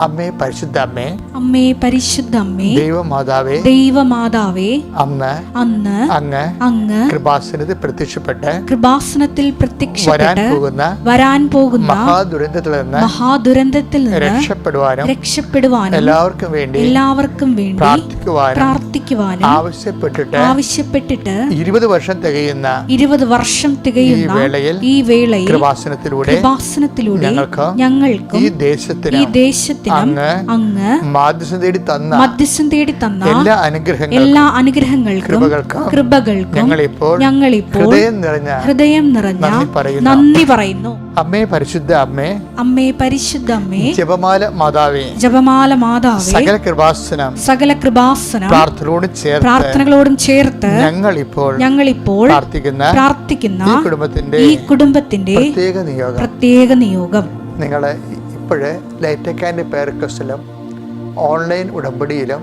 അമ്മേ പരിശുദ്ധ അമ്മേ അമ്മേ പരിശുദ്ധ അമ്മേ ദൈവമാതാവേ ദൈവമാതാവേ അന്ന് അന്ന് അങ്ങ് അങ്ങ് കൃപാസനത്തിൽ പ്രത്യക്ഷപ്പെട്ട് കൃപാസനത്തിൽ പ്രത്യക്ഷപ്പെട്ട് പോകുന്ന വരാൻ പോകുന്ന മഹാദുരന്തത്തിൽ നിന്ന് മഹാദുരന്തത്തിൽ നിന്ന് രക്ഷപ്പെടുവാനും രക്ഷപ്പെടുവാനും എല്ലാവർക്കും വേണ്ടി എല്ലാവർക്കും വേണ്ടി പ്രാർത്ഥിക്കുവാനും പ്രാർത്ഥിക്കുവാനും ആവശ്യപ്പെട്ടിട്ട് ആവശ്യപ്പെട്ടിട്ട് ഇരുപത് വർഷം തികയുന്ന ഇരുപത് വർഷം ഈ തികയുന്ന വേളയിൽ ഈ വേളയിൽ കൃപാസനത്തിലൂടെ കൃപാസനത്തിലൂടെ ഞങ്ങൾക്ക് ഞങ്ങൾക്കും ഈ ദേശത്തിന് ഈ ദേശത്തിന് അങ്ങ് അങ്ങ് മാധ്യസ്ഥം തേടി തന്ന മധ്യസ്ഥം തേടി തന്ന എല്ലാ അനുഗ്രഹങ്ങൾ എല്ലാ അനുഗ്രഹങ്ങൾക്കും കൃപകൾക്കും ഞങ്ങളിപ്പോൾ ഞങ്ങളിപ്പോൾ ഹൃദയം നിറഞ്ഞ ഹൃദയം നിറഞ്ഞ നന്ദി പറയുന്നു. അമ്മേ പരിശുദ്ധ അമ്മേ അമ്മേ പരിശുദ്ധ അമ്മേ ജപമാല മാതാവേ ജപമാല മാതാവേ സകല കൃപാസനം സകല കൃപാസനം പ്രാർത്ഥനകളോടും ചേർത്ത് പ്രാർത്ഥനകളോടും ചേർത്ത് ഞങ്ങൾ ഇപ്പോൾ ഞങ്ങൾ ഇപ്പോൾ പ്രാർത്ഥിക്കുന്ന പ്രാർത്ഥിക്കുന്ന ഈ കുടുംബത്തിന്റെ ഈ കുടുംബത്തിന്റെ പ്രത്യേക നിയോഗം. പ്രത്യേക നിയോഗം. നിങ്ങളെ ഇപ്പോഴേ ലൈറ്റക്കാന്റെ പേർക്കസിലും ഓൺലൈൻ ഉടമ്പടിയിലും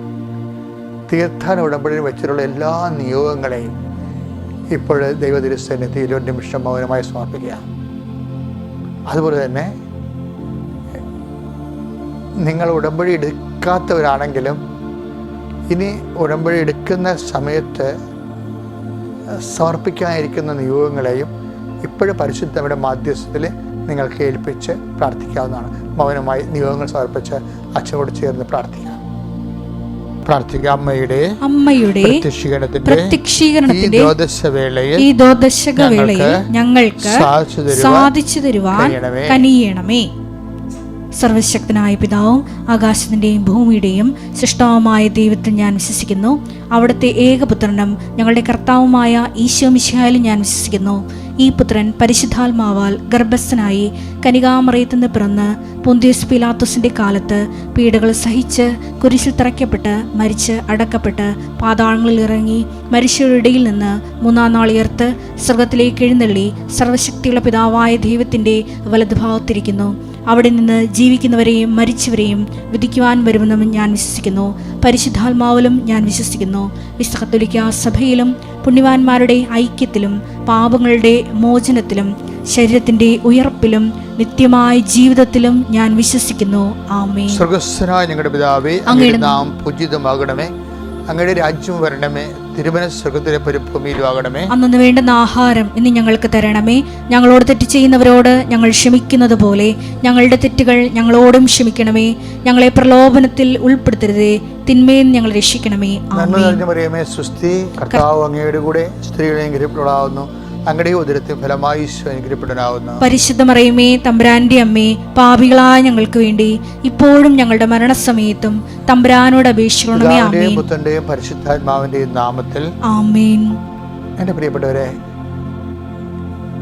തീർത്ഥാന ഉടമ്പടിയിലും വെച്ചിട്ടുള്ള എല്ലാ നിയോഗങ്ങളെയും ഇപ്പോൾ ദൈവതിരുസന്നിധിയിൽ ഒരു നിമിഷം മൗനമായി സമർപ്പിക്കുക. അതുപോലെ തന്നെ നിങ്ങൾ ഉടമ്പടി എടുക്കാത്തവരാണെങ്കിലും ഇനി ഉടമ്പടി എടുക്കുന്ന സമയത്ത് സമർപ്പിക്കാനിരിക്കുന്ന നിയോഗങ്ങളെയും ഇപ്പോഴും പരിശുദ്ധയുടെ മാധ്യസ്ഥത്തിൽ നിങ്ങൾക്ക് ഏൽപ്പിച്ച് പ്രാർത്ഥിക്കാവുന്നതാണ്. മൗനമായി നിയോഗങ്ങൾ സമർപ്പിച്ച് അച്ഛനോട് ചേർന്ന് പ്രാർത്ഥിക്കാം. പ്രാർത്ഥിക്കുക അമ്മയുടെ അമ്മയുടെ പ്രത്യക്ഷീകരണത്തിന്റെ ഈ വേളയിൽ ഞങ്ങൾക്ക് സാധിച്ചു തരുവാൻ. കനിയണമേ. സർവശക്തനായ പിതാവും ആകാശത്തിന്റെയും ഭൂമിയുടെയും സൃഷ്ടാവുമായ ദൈവത്തിൽ ഞാൻ വിശ്വസിക്കുന്നു. അവിടുത്തെ ഏകപുത്രനും ഞങ്ങളുടെ കർത്താവുമായ ഈശോ മിശിഹായിലും ഞാൻ വിശ്വസിക്കുന്നു. ഈ പുത്രൻ പരിശുദ്ധാത്മാവാൽ ഗർഭസ്ഥനായി കനികാമറയത്തുനിന്ന് പിറന്ന് പുന്തിയസ് പിലാത്തുസിന്റെ കാലത്ത് പീഡകൾ സഹിച്ച് കുരിശിൽ തറയ്ക്കപ്പെട്ട് മരിച്ച് അടക്കപ്പെട്ട് പാതാളങ്ങളിൽ ഇറങ്ങി മരിച്ചവരുടെ ഇടയിൽ നിന്ന് മൂന്നാം നാൾ ഉയർത്ത് സ്വർഗത്തിലേക്ക് എഴുന്നള്ളി സർവശക്തിയുള്ള പിതാവായ ദൈവത്തിന്റെ വലതുഭാഗത്തിരിക്കുന്നു. അവിടെ നിന്ന് ജീവിക്കുന്നവരെയും മരിച്ചവരെയും വിധിക്കുവാൻ വരുമെന്നും ഞാൻ വിശ്വസിക്കുന്നു. പരിശുദ്ധാത്മാവിലും ഞാൻ വിശ്വസിക്കുന്നു. വിശുദ്ധ കത്തോലിക്ക സഭയിലും പുണ്യവാന്മാരുടെ ഐക്യത്തിലും പാപങ്ങളുടെ മോചനത്തിലും ശരീരത്തിന്റെ ഉയർപ്പിലും നിത്യമായ ജീവിതത്തിലും ഞാൻ വിശ്വസിക്കുന്നു. ആമേ സ്വർഗസ്വനായ ഞങ്ങളുടെ പിതാവേ അങ്ങയുടെ നാം പൂജിതമാകണമേ അങ്ങയുടെ രാജ്യം വരണമേ. തിരുമന സ്വർഗത്തിലെ പരിഭൂമിയിലും ആകണമേ അന്നു വേണ്ടുന്ന ആഹാരം ഇന്ന് ഞങ്ങൾക്ക് തരണമേ. ഞങ്ങളോട് തെറ്റ് ചെയ്യുന്നവരോട് ഞങ്ങൾ ക്ഷമിക്കുന്നത് പോലെ. ഞങ്ങളുടെ തെറ്റുകൾ ഞങ്ങളോടും ക്ഷമിക്കണമേ. ഞങ്ങളെ പ്രലോഭനത്തിൽ ഉൾപ്പെടുത്തരുതേ. തിന്മയും ഞങ്ങൾ രക്ഷിക്കണമേ. നന്മ നിറഞ്ഞ മറിയമേ സുസ്ഥി കർത്താവ് അങ്ങയുടെ കൂടെ സ്ത്രീകളെയും അനുഗ്രഹിക്കപ്പെടാവുന്നു അങ്ങയുടെ തമ്പ്രാന്റെ ഫലമായി ഈശോ അനുഗ്രഹിക്കപ്പെടാവുന്നു പരിശുദ്ധ തമ്പുരാന്റെ അമ്മേ പാപികളായ ഞങ്ങൾക്ക് വേണ്ടി ഇപ്പോഴും ഞങ്ങളുടെ മരണസമയത്തും തമ്പുരാനോട് അപേക്ഷിക്കണമേ ആമേൻ. പിതാവിന്റെയും പുത്രന്റെയും പരിശുദ്ധാത്മാവിന്റെയും നാമത്തിൽ ആമേൻ. എന്റെ പ്രിയപ്പെട്ടവരെ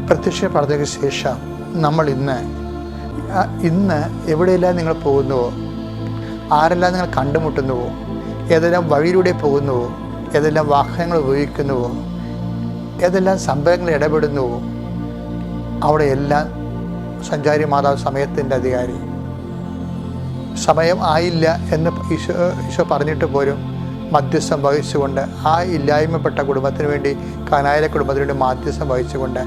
പ്രത്യക്ഷ പ്രാർത്ഥനയ്ക്ക് ശേഷം നമ്മൾ ഇന്ന് ഇന്ന് എവിടെയെല്ലാം നിങ്ങൾ പോകുന്നുവോ ആരെല്ലാം നിങ്ങൾ കണ്ടുമുട്ടുന്നുവോ ഏതെല്ലാം വഴിയിലൂടെ പോകുന്നുവോ ഏതെല്ലാം വാഹനങ്ങൾ ഉപയോഗിക്കുന്നുവോ ഏതെല്ലാം സംഭവങ്ങൾ ഇടപെടുന്നുവോ അവിടെയെല്ലാം സഞ്ചാരി മാതാവ് സമയത്തിന്റെ അധികാരി. സമയം ആയില്ല എന്ന് ഈശോ ഈശോ പറഞ്ഞിട്ട് പോലും മധ്യസ്ഥം വഹിച്ചുകൊണ്ട് ആ ഇല്ലായ്മപ്പെട്ട കുടുംബത്തിന് വേണ്ടി കനായിലെ കുടുംബത്തിന് വേണ്ടി മാധ്യസ്ഥം വഹിച്ചുകൊണ്ട്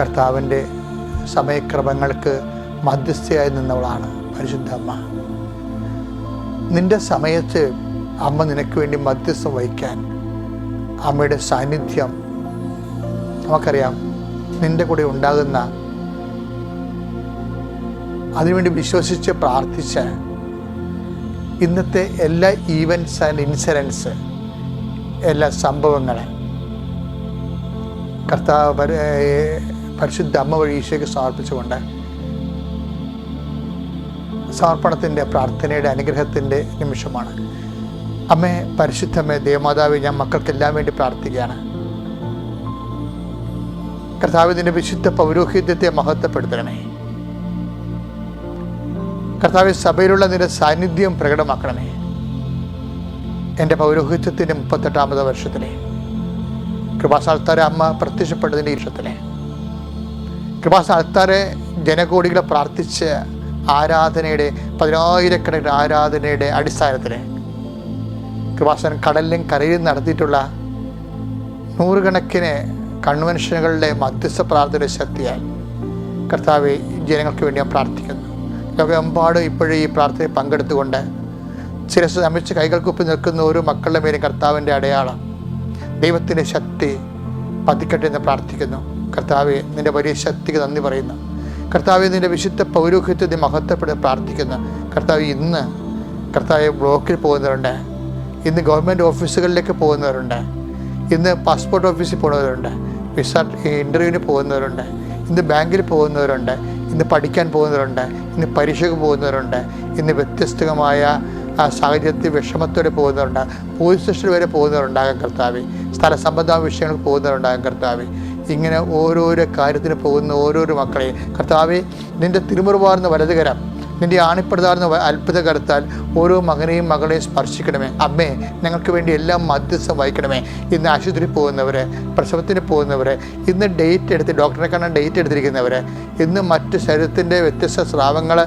കർത്താവിന്റെ സമയക്രമങ്ങൾക്ക് മധ്യസ്ഥയായി നിന്നവളാണ് പരിശുദ്ധ അമ്മ. നിന്റെ സമയത്ത് അമ്മ നിനക്ക് വേണ്ടി മധ്യസ്ഥം വഹിക്കാൻ അമ്മയുടെ സാന്നിധ്യം നമുക്കറിയാം നിന്റെ കൂടെ ഉണ്ടാകുന്ന അതിനുവേണ്ടി വിശ്വസിച്ച് പ്രാർത്ഥിച്ച് ഇന്നത്തെ എല്ലാ ഈവൻസ് ആൻഡ് ഇൻസിഡൻസ് എല്ലാ സംഭവങ്ങളെ കർത്താവ് പരിശുദ്ധ അമ്മ വഴി ഈശോയ്ക്ക് സമർപ്പിച്ചുകൊണ്ട് സമർപ്പണത്തിന്റെ പ്രാർത്ഥനയുടെ അനുഗ്രഹത്തിന്റെ നിമിഷമാണ്. അമ്മേ പരിശുദ്ധമേ ദേവമാതാവ് ഞാൻ മക്കൾക്കെല്ലാം വേണ്ടി പ്രാർത്ഥിക്കുകയാണ്. കർത്താവ് നിന്റെ വിശുദ്ധ പൗരോഹിത്യത്തെ മഹത്വപ്പെടുത്തണമേ. കർത്താവ് സഭയിലുള്ള നിന്റെ സാന്നിധ്യം പ്രകടമാക്കണമേ. എന്റെ പൗരോഹിത്യത്തിന്റെ മുപ്പത്തെട്ടാമത് വർഷത്തിലെ. കൃപാസാൽത്താരെ അമ്മ പ്രത്യക്ഷപ്പെട്ടതിന്റെ ഇഷ്ടത്തിലെ കൃപാസാൽത്താരെ ജനകോടികളെ പ്രാർത്ഥിച്ച് ആരാധനയുടെ പതിനായിരക്കണക്കിന് ആരാധനയുടെ അടിസ്ഥാനത്തിൽ കൃപാസൻ കടലിലും കരയിലും നടത്തിയിട്ടുള്ള നൂറുകണക്കിന് കൺവെൻഷനുകളുടെ മധ്യസ്ഥ പ്രാർത്ഥന ശക്തിയാൽ കർത്താവ് ജനങ്ങൾക്ക് വേണ്ടി ഞാൻ പ്രാർത്ഥിക്കുന്നു. ലോകമെമ്പാടും ഇപ്പോഴും ഈ പ്രാർത്ഥനയിൽ പങ്കെടുത്തുകൊണ്ട് ശിരസ് സമയത്ത് കൈകൾക്കൊപ്പി നിൽക്കുന്ന ഓരോ മക്കളുടെ മേലും കർത്താവിന്റെ അടയാളം ദൈവത്തിന്റെ ശക്തി പതിക്കട്ടെ എന്ന് പ്രാർത്ഥിക്കുന്നു. കർത്താവെ നിന്റെ വലിയ ശക്തിക്ക് നന്ദി പറയുന്നു. കർത്താവെ നിന്റെ വിശുദ്ധ പൗരോഹിത്യത്തെ മഹത്വപ്പെട്ട് പ്രാർത്ഥിക്കുന്നു. കർത്താവ് ഇന്ന് കർത്താവ് ബ്ലോക്കിൽ പോകുന്നവരുണ്ട് ഇന്ന് ഗവൺമെന്റ് ഓഫീസുകളിലേക്ക് പോകുന്നവരുണ്ട് ഇന്ന് പാസ്പോർട്ട് ഓഫീസിൽ പോകുന്നവരുണ്ട്. വിസ ഇന്റർവ്യൂവിന് പോകുന്നവരുണ്ട് ഇന്ന് ബാങ്കിൽ പോകുന്നവരുണ്ട് ഇന്ന് പഠിക്കാൻ പോകുന്നവരുണ്ട് ഇന്ന് പരീക്ഷയ്ക്ക് പോകുന്നവരുണ്ട് ഇന്ന് വ്യത്യസ്തമായ സാഹചര്യത്തിൽ വിഷമത്തോടെ പോകുന്നവരുണ്ട് പോലീസ് സ്റ്റേഷനിൽ വരെ പോകുന്നവരുണ്ടാകാം കർത്താവ്. സ്ഥല സംബന്ധമായ വിഷയങ്ങൾക്ക് പോകുന്നവരുണ്ടാകാം കർത്താവ്. ഇങ്ങനെ ഓരോരോ കാര്യത്തിന് പോകുന്ന ഓരോരോ മക്കളെയും കർത്താവി നിന്റെ തിരുമുറുവാർന്ന വലതുകരം നിന്റെ ആണിപ്പെടുതാർന്ന അത്ഭുത കരുത്താൽ ഓരോ മകനെയും മകളെയും സ്പർശിക്കണമേ. അമ്മേ ഞങ്ങൾക്ക് വേണ്ടി എല്ലാം മധ്യസ്ഥം വഹിക്കണമേ. ഇന്ന് ആശുപത്രി പോകുന്നവരെ പ്രസവത്തിന് പോകുന്നവരെ ഇന്ന് ഡേറ്റ് എടുത്ത് ഡോക്ടറെ കാണാൻ ഡേറ്റ് എടുത്തിരിക്കുന്നവർ ഇന്ന് മറ്റ് ശരീരത്തിന്റെ വ്യത്യസ്ത സ്രാവങ്ങൾ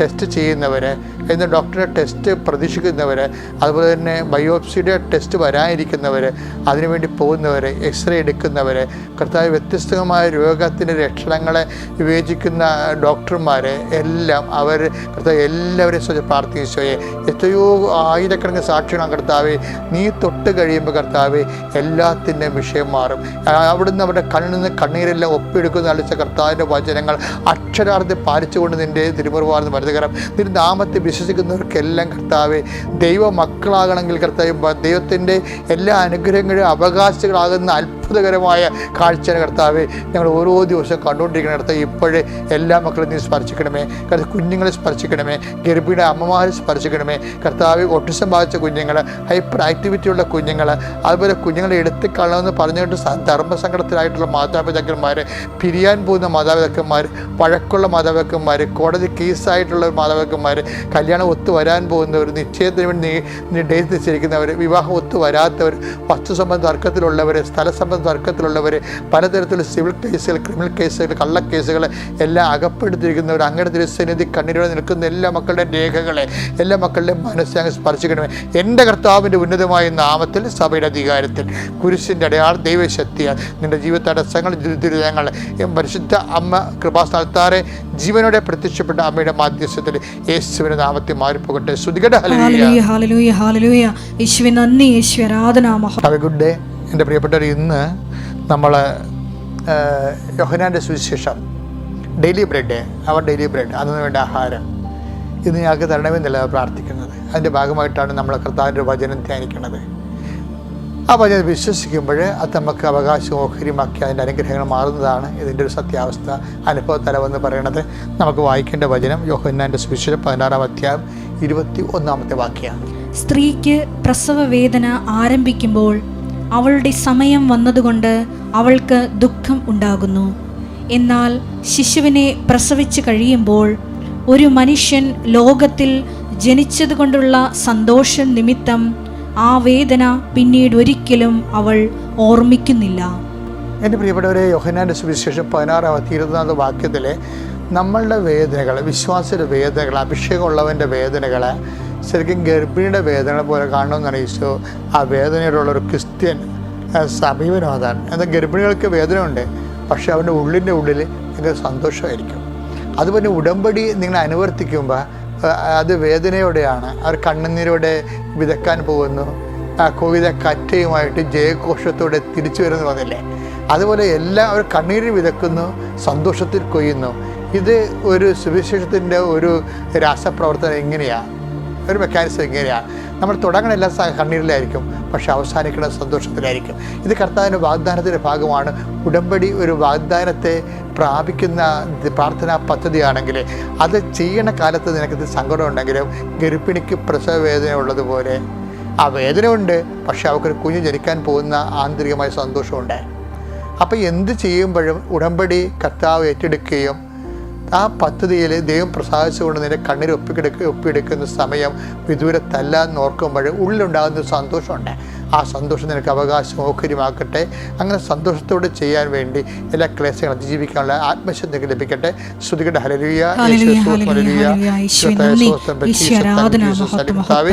ടെസ്റ്റ് ചെയ്യുന്നവർ ഇന്ന് ഡോക്ടറെ ടെസ്റ്റ് പ്രതീക്ഷിക്കുന്നവർ അതുപോലെ തന്നെ ബയോപ്സിയുടെ ടെസ്റ്റ് വരാനിരിക്കുന്നവർ അതിനുവേണ്ടി പോകുന്നവർ എക്സ്റേ എടുക്കുന്നവർ കർത്താവ് വ്യത്യസ്തമായ രോഗത്തിന്റെ ലക്ഷണങ്ങളെ വിവേചിക്കുന്ന ഡോക്ടർമാർ എല്ലാം അവർ കർത്താവ് എല്ലാവരെയും സ്വയം പ്രാർത്ഥിച്ചോയെ എത്രയോ ആയിരക്കണക്കിന് സാക്ഷികളാണ് കർത്താവ്. നീ തൊട്ട് കഴിയുമ്പോൾ കർത്താവ് എല്ലാത്തിന്റെയും വിഷയം മാറും. അവിടുന്ന് അവരുടെ കണ്ണിൽ നിന്ന് കണ്ണീരെല്ലാം ഒപ്പിയെടുക്കുന്ന അളിച്ച കർത്താവിന്റെ വചനങ്ങൾ അക്ഷരാർത്ഥം പാലിച്ചുകൊണ്ട് നിന്റെ തിരുമുറവാർന്ന് മരുതകരം നിന്റെ നാമത്തെ വിശ്വസിക്കുന്നവർക്കെല്ലാം കർത്താവ് ദൈവ മക്കളാകണമെങ്കിൽ കർത്താവ് ദൈവത്തിന്റെ എല്ലാ അനുഗ്രഹങ്ങളും അവകാശികളാകുന്ന അത്ഭുതകരമായ കാഴ്ചയാണ് കർത്താവ്. ഞങ്ങൾ ഓരോ ദിവസവും കണ്ടുകൊണ്ടിരിക്കുന്ന കർത്താവ് ഇപ്പോഴേ എല്ലാ മക്കളും നീ സ്പർശിക്കണമേ. കർത്താവ് കുഞ്ഞുങ്ങളെ സ്പർശിക്കണമേ. ഗർഭിയുടെ അമ്മമാരെ സ്പർശിക്കണമേ. കർത്താവ് ഒട്ടിസം ബാധിച്ച കുഞ്ഞുങ്ങൾ ഹൈപ്പർ ആക്ടിവിറ്റി ഉള്ള കുഞ്ഞുങ്ങൾ അതുപോലെ കുഞ്ഞുങ്ങളെ എടുത്ത് കളണമെന്ന് പറഞ്ഞുകൊണ്ട് ധർമ്മസങ്കടത്തിലായിട്ടുള്ള മാതാപിതാക്കന്മാർ പിരിയാൻ പോകുന്ന മാതാപിതാക്കന്മാർ വഴക്കുള്ള മാതാപിതാക്കന്മാർ കോടതി കേസായിട്ടുള്ള മാതാപിതാക്കന്മാർ കല്യാണം ഒത്തു വരാൻ പോകുന്നവർ നിശ്ചയത്തിന് വേണ്ടി ഡേറ്റ് നിശ്ചയിക്കുന്നവർ വിവാഹം ഒത്തു വരാത്തവർ വസ്തുസംബന്ധ തർക്കത്തിലുള്ളവർ സ്ഥലസംബന്ധ തർക്കത്തിലുള്ളവർ പലതരത്തിലുള്ള സിവിൽ കേസുകൾ ക്രിമിനൽ കേസുകൾ കള്ളക്കേസുകൾ എല്ലാം അകപ്പെടുത്തിയിരിക്കുന്നവർ അങ്ങയുടെ തിരുസന്നിധി കണ്ണീരോടെ നിൽക്കുന്ന എല്ലാ മക്കളുടെ രേഖകളെ എല്ലാ മക്കളുടെയും മനസ്സിനെ സ്പർശിക്കണമേ. എന്റെ കർത്താവിന്റെ ഉന്നതമായ നാമത്തിൽ സഭയുടെ അധികാരത്തിൽ കുരിശിന്റെ അടയാൾ ദൈവശക്തിയാൽ നിന്റെ ജീവിത തടസ്സങ്ങൾ ദുരിതങ്ങൾ പരിശുദ്ധ അമ്മ കൃപാസ്ഥാനത്താറെ ജീവനോടെ പ്രത്യക്ഷപ്പെട്ട അമ്മയുടെ മാധ്യസ്ഥത്തിൽ യേശുവിന്റെ നാമത്തിൽ മാറിപ്പോകട്ടെ. ശ്രുതികട ഹാലലൂയ ഹാലലൂയ ഹാലലൂയ യേശുവെ നന്ദി യേശു ആരാധന ഹാവ് എ ഗുഡ് ഡേ എന്റെ പ്രിയപ്പെട്ടവർ ഇന്ന് നമ്മൾ യോഹനാന്റെ സുവിശേഷം daily bread our daily bread അതിന് വേണ്ട ആഹാരം. ഇത് ഞങ്ങൾക്ക് തരണമെന്നല്ല പ്രാർത്ഥിക്കുന്നത്. അതിന്റെ ഭാഗമായിട്ടാണ് നമ്മൾ കർത്താവിന്റെ വചനം ധ്യാനിക്കുന്നത്. ആ വചനം വിശ്വസിക്കുമ്പോൾ അത് നമുക്ക് അവകാശം ഓഹരിമാക്കി അതിന്റെ അനുഗ്രഹങ്ങൾ മാറുന്നതാണ് ഇതിന്റെ ഒരു സത്യാവസ്ഥ അനുഭവ തലമെന്ന് പറയുന്നത്. നമുക്ക് വായിക്കേണ്ട വചനം യോഹന്നാന്റെ സുവിശേഷം പതിനാറാം അധ്യായം ഇരുപത്തി ഒന്നാമത്തെ വാക്യമാണ് സ്ത്രീക്ക് പ്രസവ വേദന ആരംഭിക്കുമ്പോൾ അവളുടെ സമയം വന്നതുകൊണ്ട് അവൾക്ക് ദുഃഖം ഉണ്ടാകുന്നു. എന്നാൽ ശിശുവിനെ പ്രസവിച്ച് കഴിയുമ്പോൾ ഒരു മനുഷ്യൻ ലോകത്തിൽ ജനിച്ചതുകൊണ്ടുള്ള സന്തോഷം നിമിത്തം ആ വേദന പിന്നീട് ഒരിക്കലും അവൾ ഓർമ്മിക്കുന്നില്ല. എന്റെ പ്രിയപ്പെട്ടവരെ യോഹനാന്റെ സുവിശേഷം പതിനാറാം ഇരുപത്തിനാല് വാക്യത്തിലെ നമ്മളുടെ വേദനകൾ വിശ്വാസിയുടെ വേദനകൾ അഭിഷേകമുള്ളവന്റെ വേദനകൾ ശരിക്കും ഗർഭിണിയുടെ വേദന പോലെ കാണണമെന്നാണ് ഈശോ ആ വേദനയോടുള്ള ഒരു ക്രിസ്ത്യൻ സമീപനം അതാണ് എന്നാൽ ഗർഭിണികൾക്ക് വേദനയുണ്ട് പക്ഷേ അവന്റെ ഉള്ളിന്റെ ഉള്ളിൽ നിങ്ങൾക്ക് സന്തോഷമായിരിക്കും. അതുപോലെ ഉടമ്പടി നിങ്ങൾ അനുവർത്തിക്കുമ്പോൾ അത് വേദനയോടെയാണ് അവർ കണ്ണുനീരോടെ വിതക്കാൻ പോകുന്നു. ആ കോവിത കറ്റയുമായിട്ട് ജയഘോഷത്തോടെ തിരിച്ചു വരുന്നു വന്നില്ലേ അതുപോലെ എല്ലാം അവർ കണ്ണീരിൽ വിതക്കുന്നു സന്തോഷത്തിൽ കൊയ്യുന്നു. ഇത് ഒരു സുവിശേഷത്തിന്റെ ഒരു രാസപ്രവർത്തനം എങ്ങനെയാണ് ഒരു മെക്കാനിസം എങ്ങനെയാണ് നമ്മൾ തുടങ്ങണ എല്ലാ സ- കണ്ണീരിലായിരിക്കും പക്ഷെ അവസാനിക്കുന്ന സന്തോഷത്തിലായിരിക്കും. ഇത് കർത്താവിന്റെ വാഗ്ദാനത്തിന്റെ ഭാഗമാണ്. ഉടമ്പടി ഒരു വാഗ്ദാനത്തെ പ്രാപിക്കുന്ന പ്രാർത്ഥനാ പദ്ധതിയാണെങ്കിൽ അത് ചെയ്യണ കാലത്ത് നിനക്കിത് സങ്കടം ഉണ്ടെങ്കിലും ഗർഭിണിക്ക് പ്രസവ വേദന ഉള്ളതുപോലെ ആ വേദന ഉണ്ട് പക്ഷെ അവർക്കൊരു കുഞ്ഞ് ജനിക്കാൻ പോകുന്ന ആന്തരികമായ സന്തോഷമുണ്ട്. അപ്പോൾ എന്ത് ചെയ്യുമ്പോഴും ഉടമ്പടി കർത്താവ് ഏറ്റെടുക്കുകയും ആ പദ്ധതിയിൽ ദൈവം പ്രസാദിച്ചുകൊണ്ട് നിന്റെ കണ്ണിൽ ഒപ്പിക്കെടുക്ക ഒപ്പിയെടുക്കുന്ന സമയം വിദൂരത്തല്ല എന്ന് ഓർക്കുമ്പോൾ ഉള്ളിലുണ്ടാകുന്ന സന്തോഷമുണ്ട്. ആ സന്തോഷം നിനക്ക് അവകാശം ഓഹരിമാക്കട്ടെ അങ്ങനെ സന്തോഷത്തോടെ ചെയ്യാൻ വേണ്ടി എല്ലാ ക്ലേശങ്ങളും അതിജീവിക്കാനുള്ള ആത്മശക്തി നിനക്ക് ലഭിക്കട്ടെ. ശ്രുതികളുടെ ഹലരിയ കർത്താവ്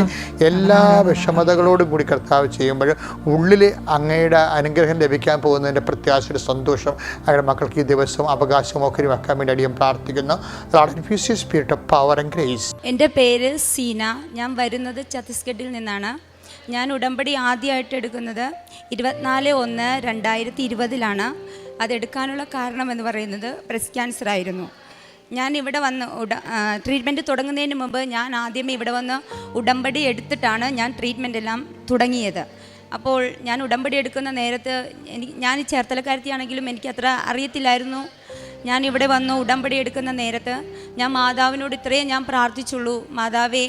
എല്ലാ വിഷമതകളോടും കൂടി കർത്താവ് ചെയ്യുമ്പോൾ ഉള്ളിൽ അങ്ങയുടെ അനുഗ്രഹം ലഭിക്കാൻ പോകുന്നതിന്റെ പ്രത്യാശയുടെ സന്തോഷം അങ്ങയുടെ മക്കൾക്ക് ഈ ദിവസം അവകാശം ഓഹരിമാക്കാൻ വേണ്ടി അടിയും പ്രാർത്ഥിക്കുന്നു. Spirit of power and grace എന്റെ പേര് സീന. ഞാൻ വരുന്നത് ഛത്തീസ്ഗഡിൽ നിന്നാണ്. ഞാൻ ഉടമ്പടി ആദ്യമായിട്ട് എടുക്കുന്നത് ഇരുപത്തിനാല് ഒന്ന് രണ്ടായിരത്തി ഇരുപതിലാണ് അതെടുക്കാനുള്ള കാരണം എന്ന് പറയുന്നത് ബ്രസ്റ്റ് ക്യാൻസർ ആയിരുന്നു. ഞാൻ ഇവിടെ വന്ന് ഉട ട്രീറ്റ്മെന്റ് തുടങ്ങുന്നതിന് മുമ്പ് ഞാൻ ആദ്യമേ ഇവിടെ വന്ന് ഉടമ്പടി എടുത്തിട്ടാണ് ഞാൻ ട്രീറ്റ്മെന്റ് എല്ലാം തുടങ്ങിയത്. അപ്പോൾ ഞാൻ ഉടമ്പടി എടുക്കുന്ന നേരത്ത് എനിക്ക് ഞാൻ ചേർത്തലക്കാരത്തിയാണെങ്കിലും എനിക്കത്ര അറിയത്തില്ലായിരുന്നു. ഞാൻ ഇവിടെ വന്നു ഉടമ്പടി എടുക്കുന്ന നേരത്ത് ഞാൻ മാതാവിനോട് ഇത്രയേ ഞാൻ പ്രാർത്ഥിച്ചുള്ളൂ. മാതാവേ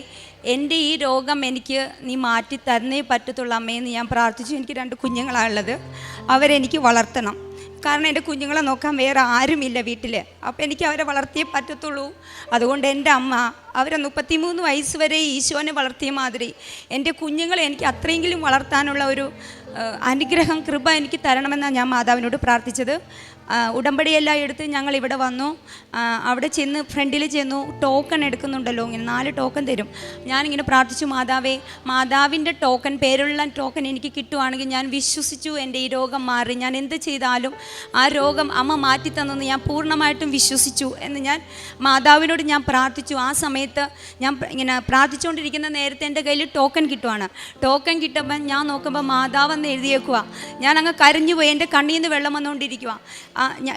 എന്റെ ഈ രോഗം എനിക്ക് നീ മാറ്റി തന്നേ പറ്റത്തുള്ളൂ അമ്മയെന്ന് ഞാൻ പ്രാർത്ഥിച്ചു. എനിക്ക് രണ്ട് കുഞ്ഞുങ്ങളാണുള്ളത് അവരെനിക്ക് വളർത്തണം. കാരണം എന്റെ കുഞ്ഞുങ്ങളെ നോക്കാൻ വേറെ ആരുമില്ല വീട്ടിൽ അപ്പോൾ എനിക്ക് അവരെ വളർത്തിയേ പറ്റത്തുള്ളൂ. അതുകൊണ്ട് എന്റെ അമ്മ അവരെ മുപ്പത്തിമൂന്ന് വയസ്സ് വരെ ഈശോനെ വളർത്തിയ മാതിരി എന്റെ കുഞ്ഞുങ്ങളെ എനിക്ക് അത്രയെങ്കിലും വളർത്താനുള്ള ഒരു അനുഗ്രഹം കൃപ എനിക്ക് തരണമെന്നാണ് ഞാൻ മാതാവിനോട് പ്രാർത്ഥിച്ചത്. ഉടമ്പടിയെല്ലാം എടുത്ത് ഞങ്ങൾ ഇവിടെ വന്നു. അവിടെ ചെന്ന് ഫ്രണ്ടിൽ ചെന്നു ടോക്കൺ എടുക്കുന്നുണ്ടല്ലോ ഇങ്ങനെ നാല് ടോക്കൺ തരും. ഞാനിങ്ങനെ പ്രാർത്ഥിച്ചു മാതാവേ മാതാവിന്റെ ടോക്കൺ പേരുള്ള ടോക്കൺ എനിക്ക് കിട്ടുവാണെങ്കിൽ ഞാൻ വിശ്വസിച്ചു എന്റെ ഈ രോഗം മാറി. ഞാൻ എന്ത് ചെയ്താലും ആ രോഗം അമ്മ മാറ്റി തന്നെന്ന് ഞാൻ പൂർണമായിട്ടും വിശ്വസിച്ചു എന്ന് ഞാൻ മാതാവിനോട് ഞാൻ പ്രാർത്ഥിച്ചു. ആ സമയത്ത് ഞാൻ ഇങ്ങനെ പ്രാർത്ഥിച്ചുകൊണ്ടിരിക്കുന്ന നേരത്തെ എന്റെ കയ്യിൽ ടോക്കൺ കിട്ടുവാണ്. ടോക്കൺ കിട്ടുമ്പോൾ ഞാൻ നോക്കുമ്പോൾ മാതാവെന്ന് എഴുതിയേക്കുക ഞാൻ അങ്ങ് കരഞ്ഞു പോയി എന്റെ കണ്ണിൽ നിന്ന് വെള്ളം വന്നുകൊണ്ടിരിക്കുക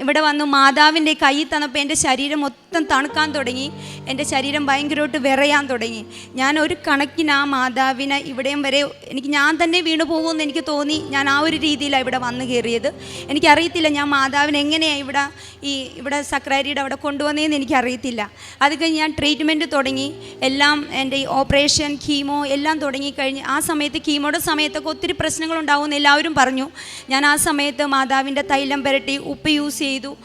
ഇവിടെ വന്നു മാതാവിന്റെ കൈ തന്നപ്പോൾ എന്റെ ശരീരം മൊത്തം തണുക്കാൻ തുടങ്ങി. എന്റെ ശരീരം ഭയങ്കരമായിട്ട് വിറയാൻ തുടങ്ങി. ഞാൻ ഒരു കണക്കിന് ആ മാതാവിനെ ഇവിടെയും വരെ എനിക്ക് ഞാൻ തന്നെ വീണു പോകുമെന്ന് എനിക്ക് തോന്നി. ഞാൻ ആ ഒരു രീതിയിലാണ് ഇവിടെ വന്നു കയറിയത്. എനിക്കറിയത്തില്ല ഞാൻ മാതാവിനെ എങ്ങനെയാണ് ഇവിടെ ഈ ഇവിടെ സക്രാരിയുടെ അവിടെ കൊണ്ടുവന്നതെന്ന് എനിക്കറിയത്തില്ല. അത് കഴിഞ്ഞ് ഞാൻ ട്രീറ്റ്മെന്റ് തുടങ്ങി. എല്ലാം എന്റെ ഈ ഓപ്പറേഷൻ കീമോ എല്ലാം തുടങ്ങിക്കഴിഞ്ഞ് ആ സമയത്ത് കീമോയുടെ സമയത്തൊക്കെ ഒത്തിരി പ്രശ്നങ്ങളുണ്ടാവുമെന്ന് എല്ലാവരും പറഞ്ഞു. ഞാൻ ആ സമയത്ത് മാതാവിന്റെ തൈലം പുരട്ടി ഉപ്പ് യൂസ് ചെയ്തു.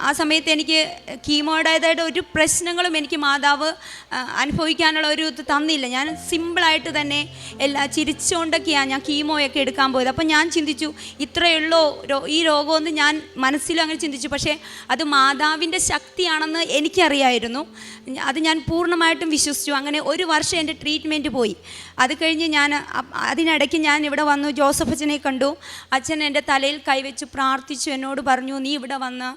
ആ, സമയത്ത് എനിക്ക് കീമോയുടേതായിട്ട് ഒരു പ്രശ്നങ്ങളും എനിക്ക് മാതാവ് അനുഭവിക്കാനുള്ള ഒരു ഇത് തന്നില്ല. ഞാൻ സിമ്പിളായിട്ട് തന്നെ എല്ലാ ചിരിച്ചുകൊണ്ടൊക്കെയാണ് ഞാൻ കീമോയൊക്കെ എടുക്കാൻ പോയത്. അപ്പം ഞാൻ ചിന്തിച്ചു ഇത്രയുള്ളോ ഈ രോഗമെന്ന് ഞാൻ മനസ്സിലും അങ്ങനെ ചിന്തിച്ചു. പക്ഷേ അത് മാതാവിന്റെ ശക്തിയാണെന്ന് എനിക്കറിയായിരുന്നു. അത് ഞാൻ പൂർണമായിട്ടും വിശ്വസിച്ചു. അങ്ങനെ ഒരു വർഷം എന്റെ ട്രീറ്റ്മെന്റ് പോയി. അത് കഴിഞ്ഞ് ഞാൻ അതിനിടയ്ക്ക് ഞാൻ ഇവിടെ വന്നു ജോസഫ് അച്ഛനെ കണ്ടു. അച്ഛൻ എന്റെ തലയിൽ കൈവച്ച് പ്രാർത്ഥിച്ചു എന്നോട് പറഞ്ഞു നീ ഇവിടെ വന്ന്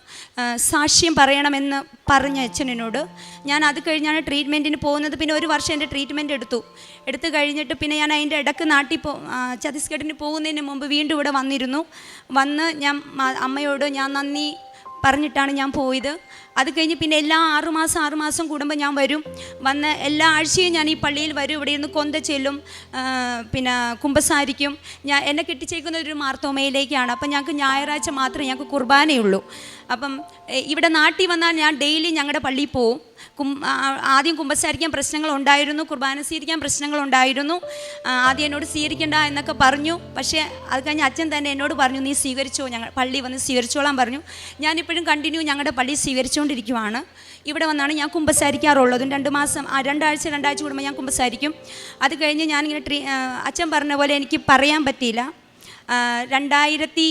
സാക്ഷ്യം പറയണമെന്ന് പറഞ്ഞ അച്ഛനോട് ഞാൻ അത് കഴിഞ്ഞാണ് ട്രീറ്റ്മെന്റിന് പോകുന്നത്. പിന്നെ ഒരു വർഷം എന്റെ ട്രീറ്റ്മെന്റ് എടുത്തു. എടുത്തു കഴിഞ്ഞിട്ട് പിന്നെ ഞാൻ അതിന്റെ ഇടയ്ക്ക് നാട്ടിൽ പോ ഛത്തീസ്ഗഡിന് പോകുന്നതിന് മുമ്പ് വീണ്ടും ഇവിടെ വന്നിരുന്നു. വന്ന് ഞാൻ അമ്മയോട് ഞാൻ നന്ദി പറഞ്ഞിട്ടാണ് ഞാൻ പോയത്. അത് കഴിഞ്ഞ് പിന്നെ എല്ലാ ആറുമാസം ആറുമാസം കൂടുമ്പോൾ ഞാൻ വരും. വന്ന് എല്ലാ ആഴ്ചയും ഞാൻ ഈ പള്ളിയിൽ വരും. ഇവിടെ ഇരുന്ന് കൊന്ത ചെല്ലും. പിന്നെ കുമ്പസാരിക്കും. ഞാൻ എന്നെ കെട്ടിച്ചേക്കുന്ന ഒരു മാർത്തോമയിലേക്കാണ്. അപ്പം ഞങ്ങൾക്ക് ഞായറാഴ്ച മാത്രമേ ഞങ്ങൾക്ക് കുർബാനയുള്ളൂ. അപ്പം ഇവിടെ നാട്ടിൽ വന്നാൽ ഞാൻ ഡെയിലി ഞങ്ങളുടെ പള്ളിയിൽ പോവും. കും ആദ്യം കുമ്പസാരിക്കാൻ പ്രശ്നങ്ങൾ ഉണ്ടായിരുന്നു കുർബാന സ്വീകരിക്കാൻ പ്രശ്നങ്ങൾ ഉണ്ടായിരുന്നു. ആദ്യം എന്നോട് സ്വീകരിക്കണ്ട എന്നൊക്കെ പറഞ്ഞു. പക്ഷേ അത് കഴിഞ്ഞ് അച്ഛൻ തന്നെ എന്നോട് പറഞ്ഞു നീ സ്വീകരിച്ചോ? ഞങ്ങൾ പള്ളി വന്ന് സ്വീകരിച്ചോളാൻ പറഞ്ഞു. ഞാനിപ്പോഴും കണ്ടിന്യൂ ഞങ്ങളുടെ പള്ളി സ്വീകരിച്ചുകൊണ്ടിരിക്കുവാണ് ഇവിടെ വന്നാണ് ഞാൻ കുമ്പസാരിക്കാറുള്ളതും. രണ്ട് മാസം ആ രണ്ടാഴ്ച രണ്ടാഴ്ച കൂടുമ്പോൾ ഞാൻ കുമ്പസാരിക്കും. അത് കഴിഞ്ഞ് ഞാനിങ്ങനെ ട്രീ അച്ഛൻ പറഞ്ഞ പോലെ എനിക്ക് പറയാൻ പറ്റിയില്ല. രണ്ടായിരത്തി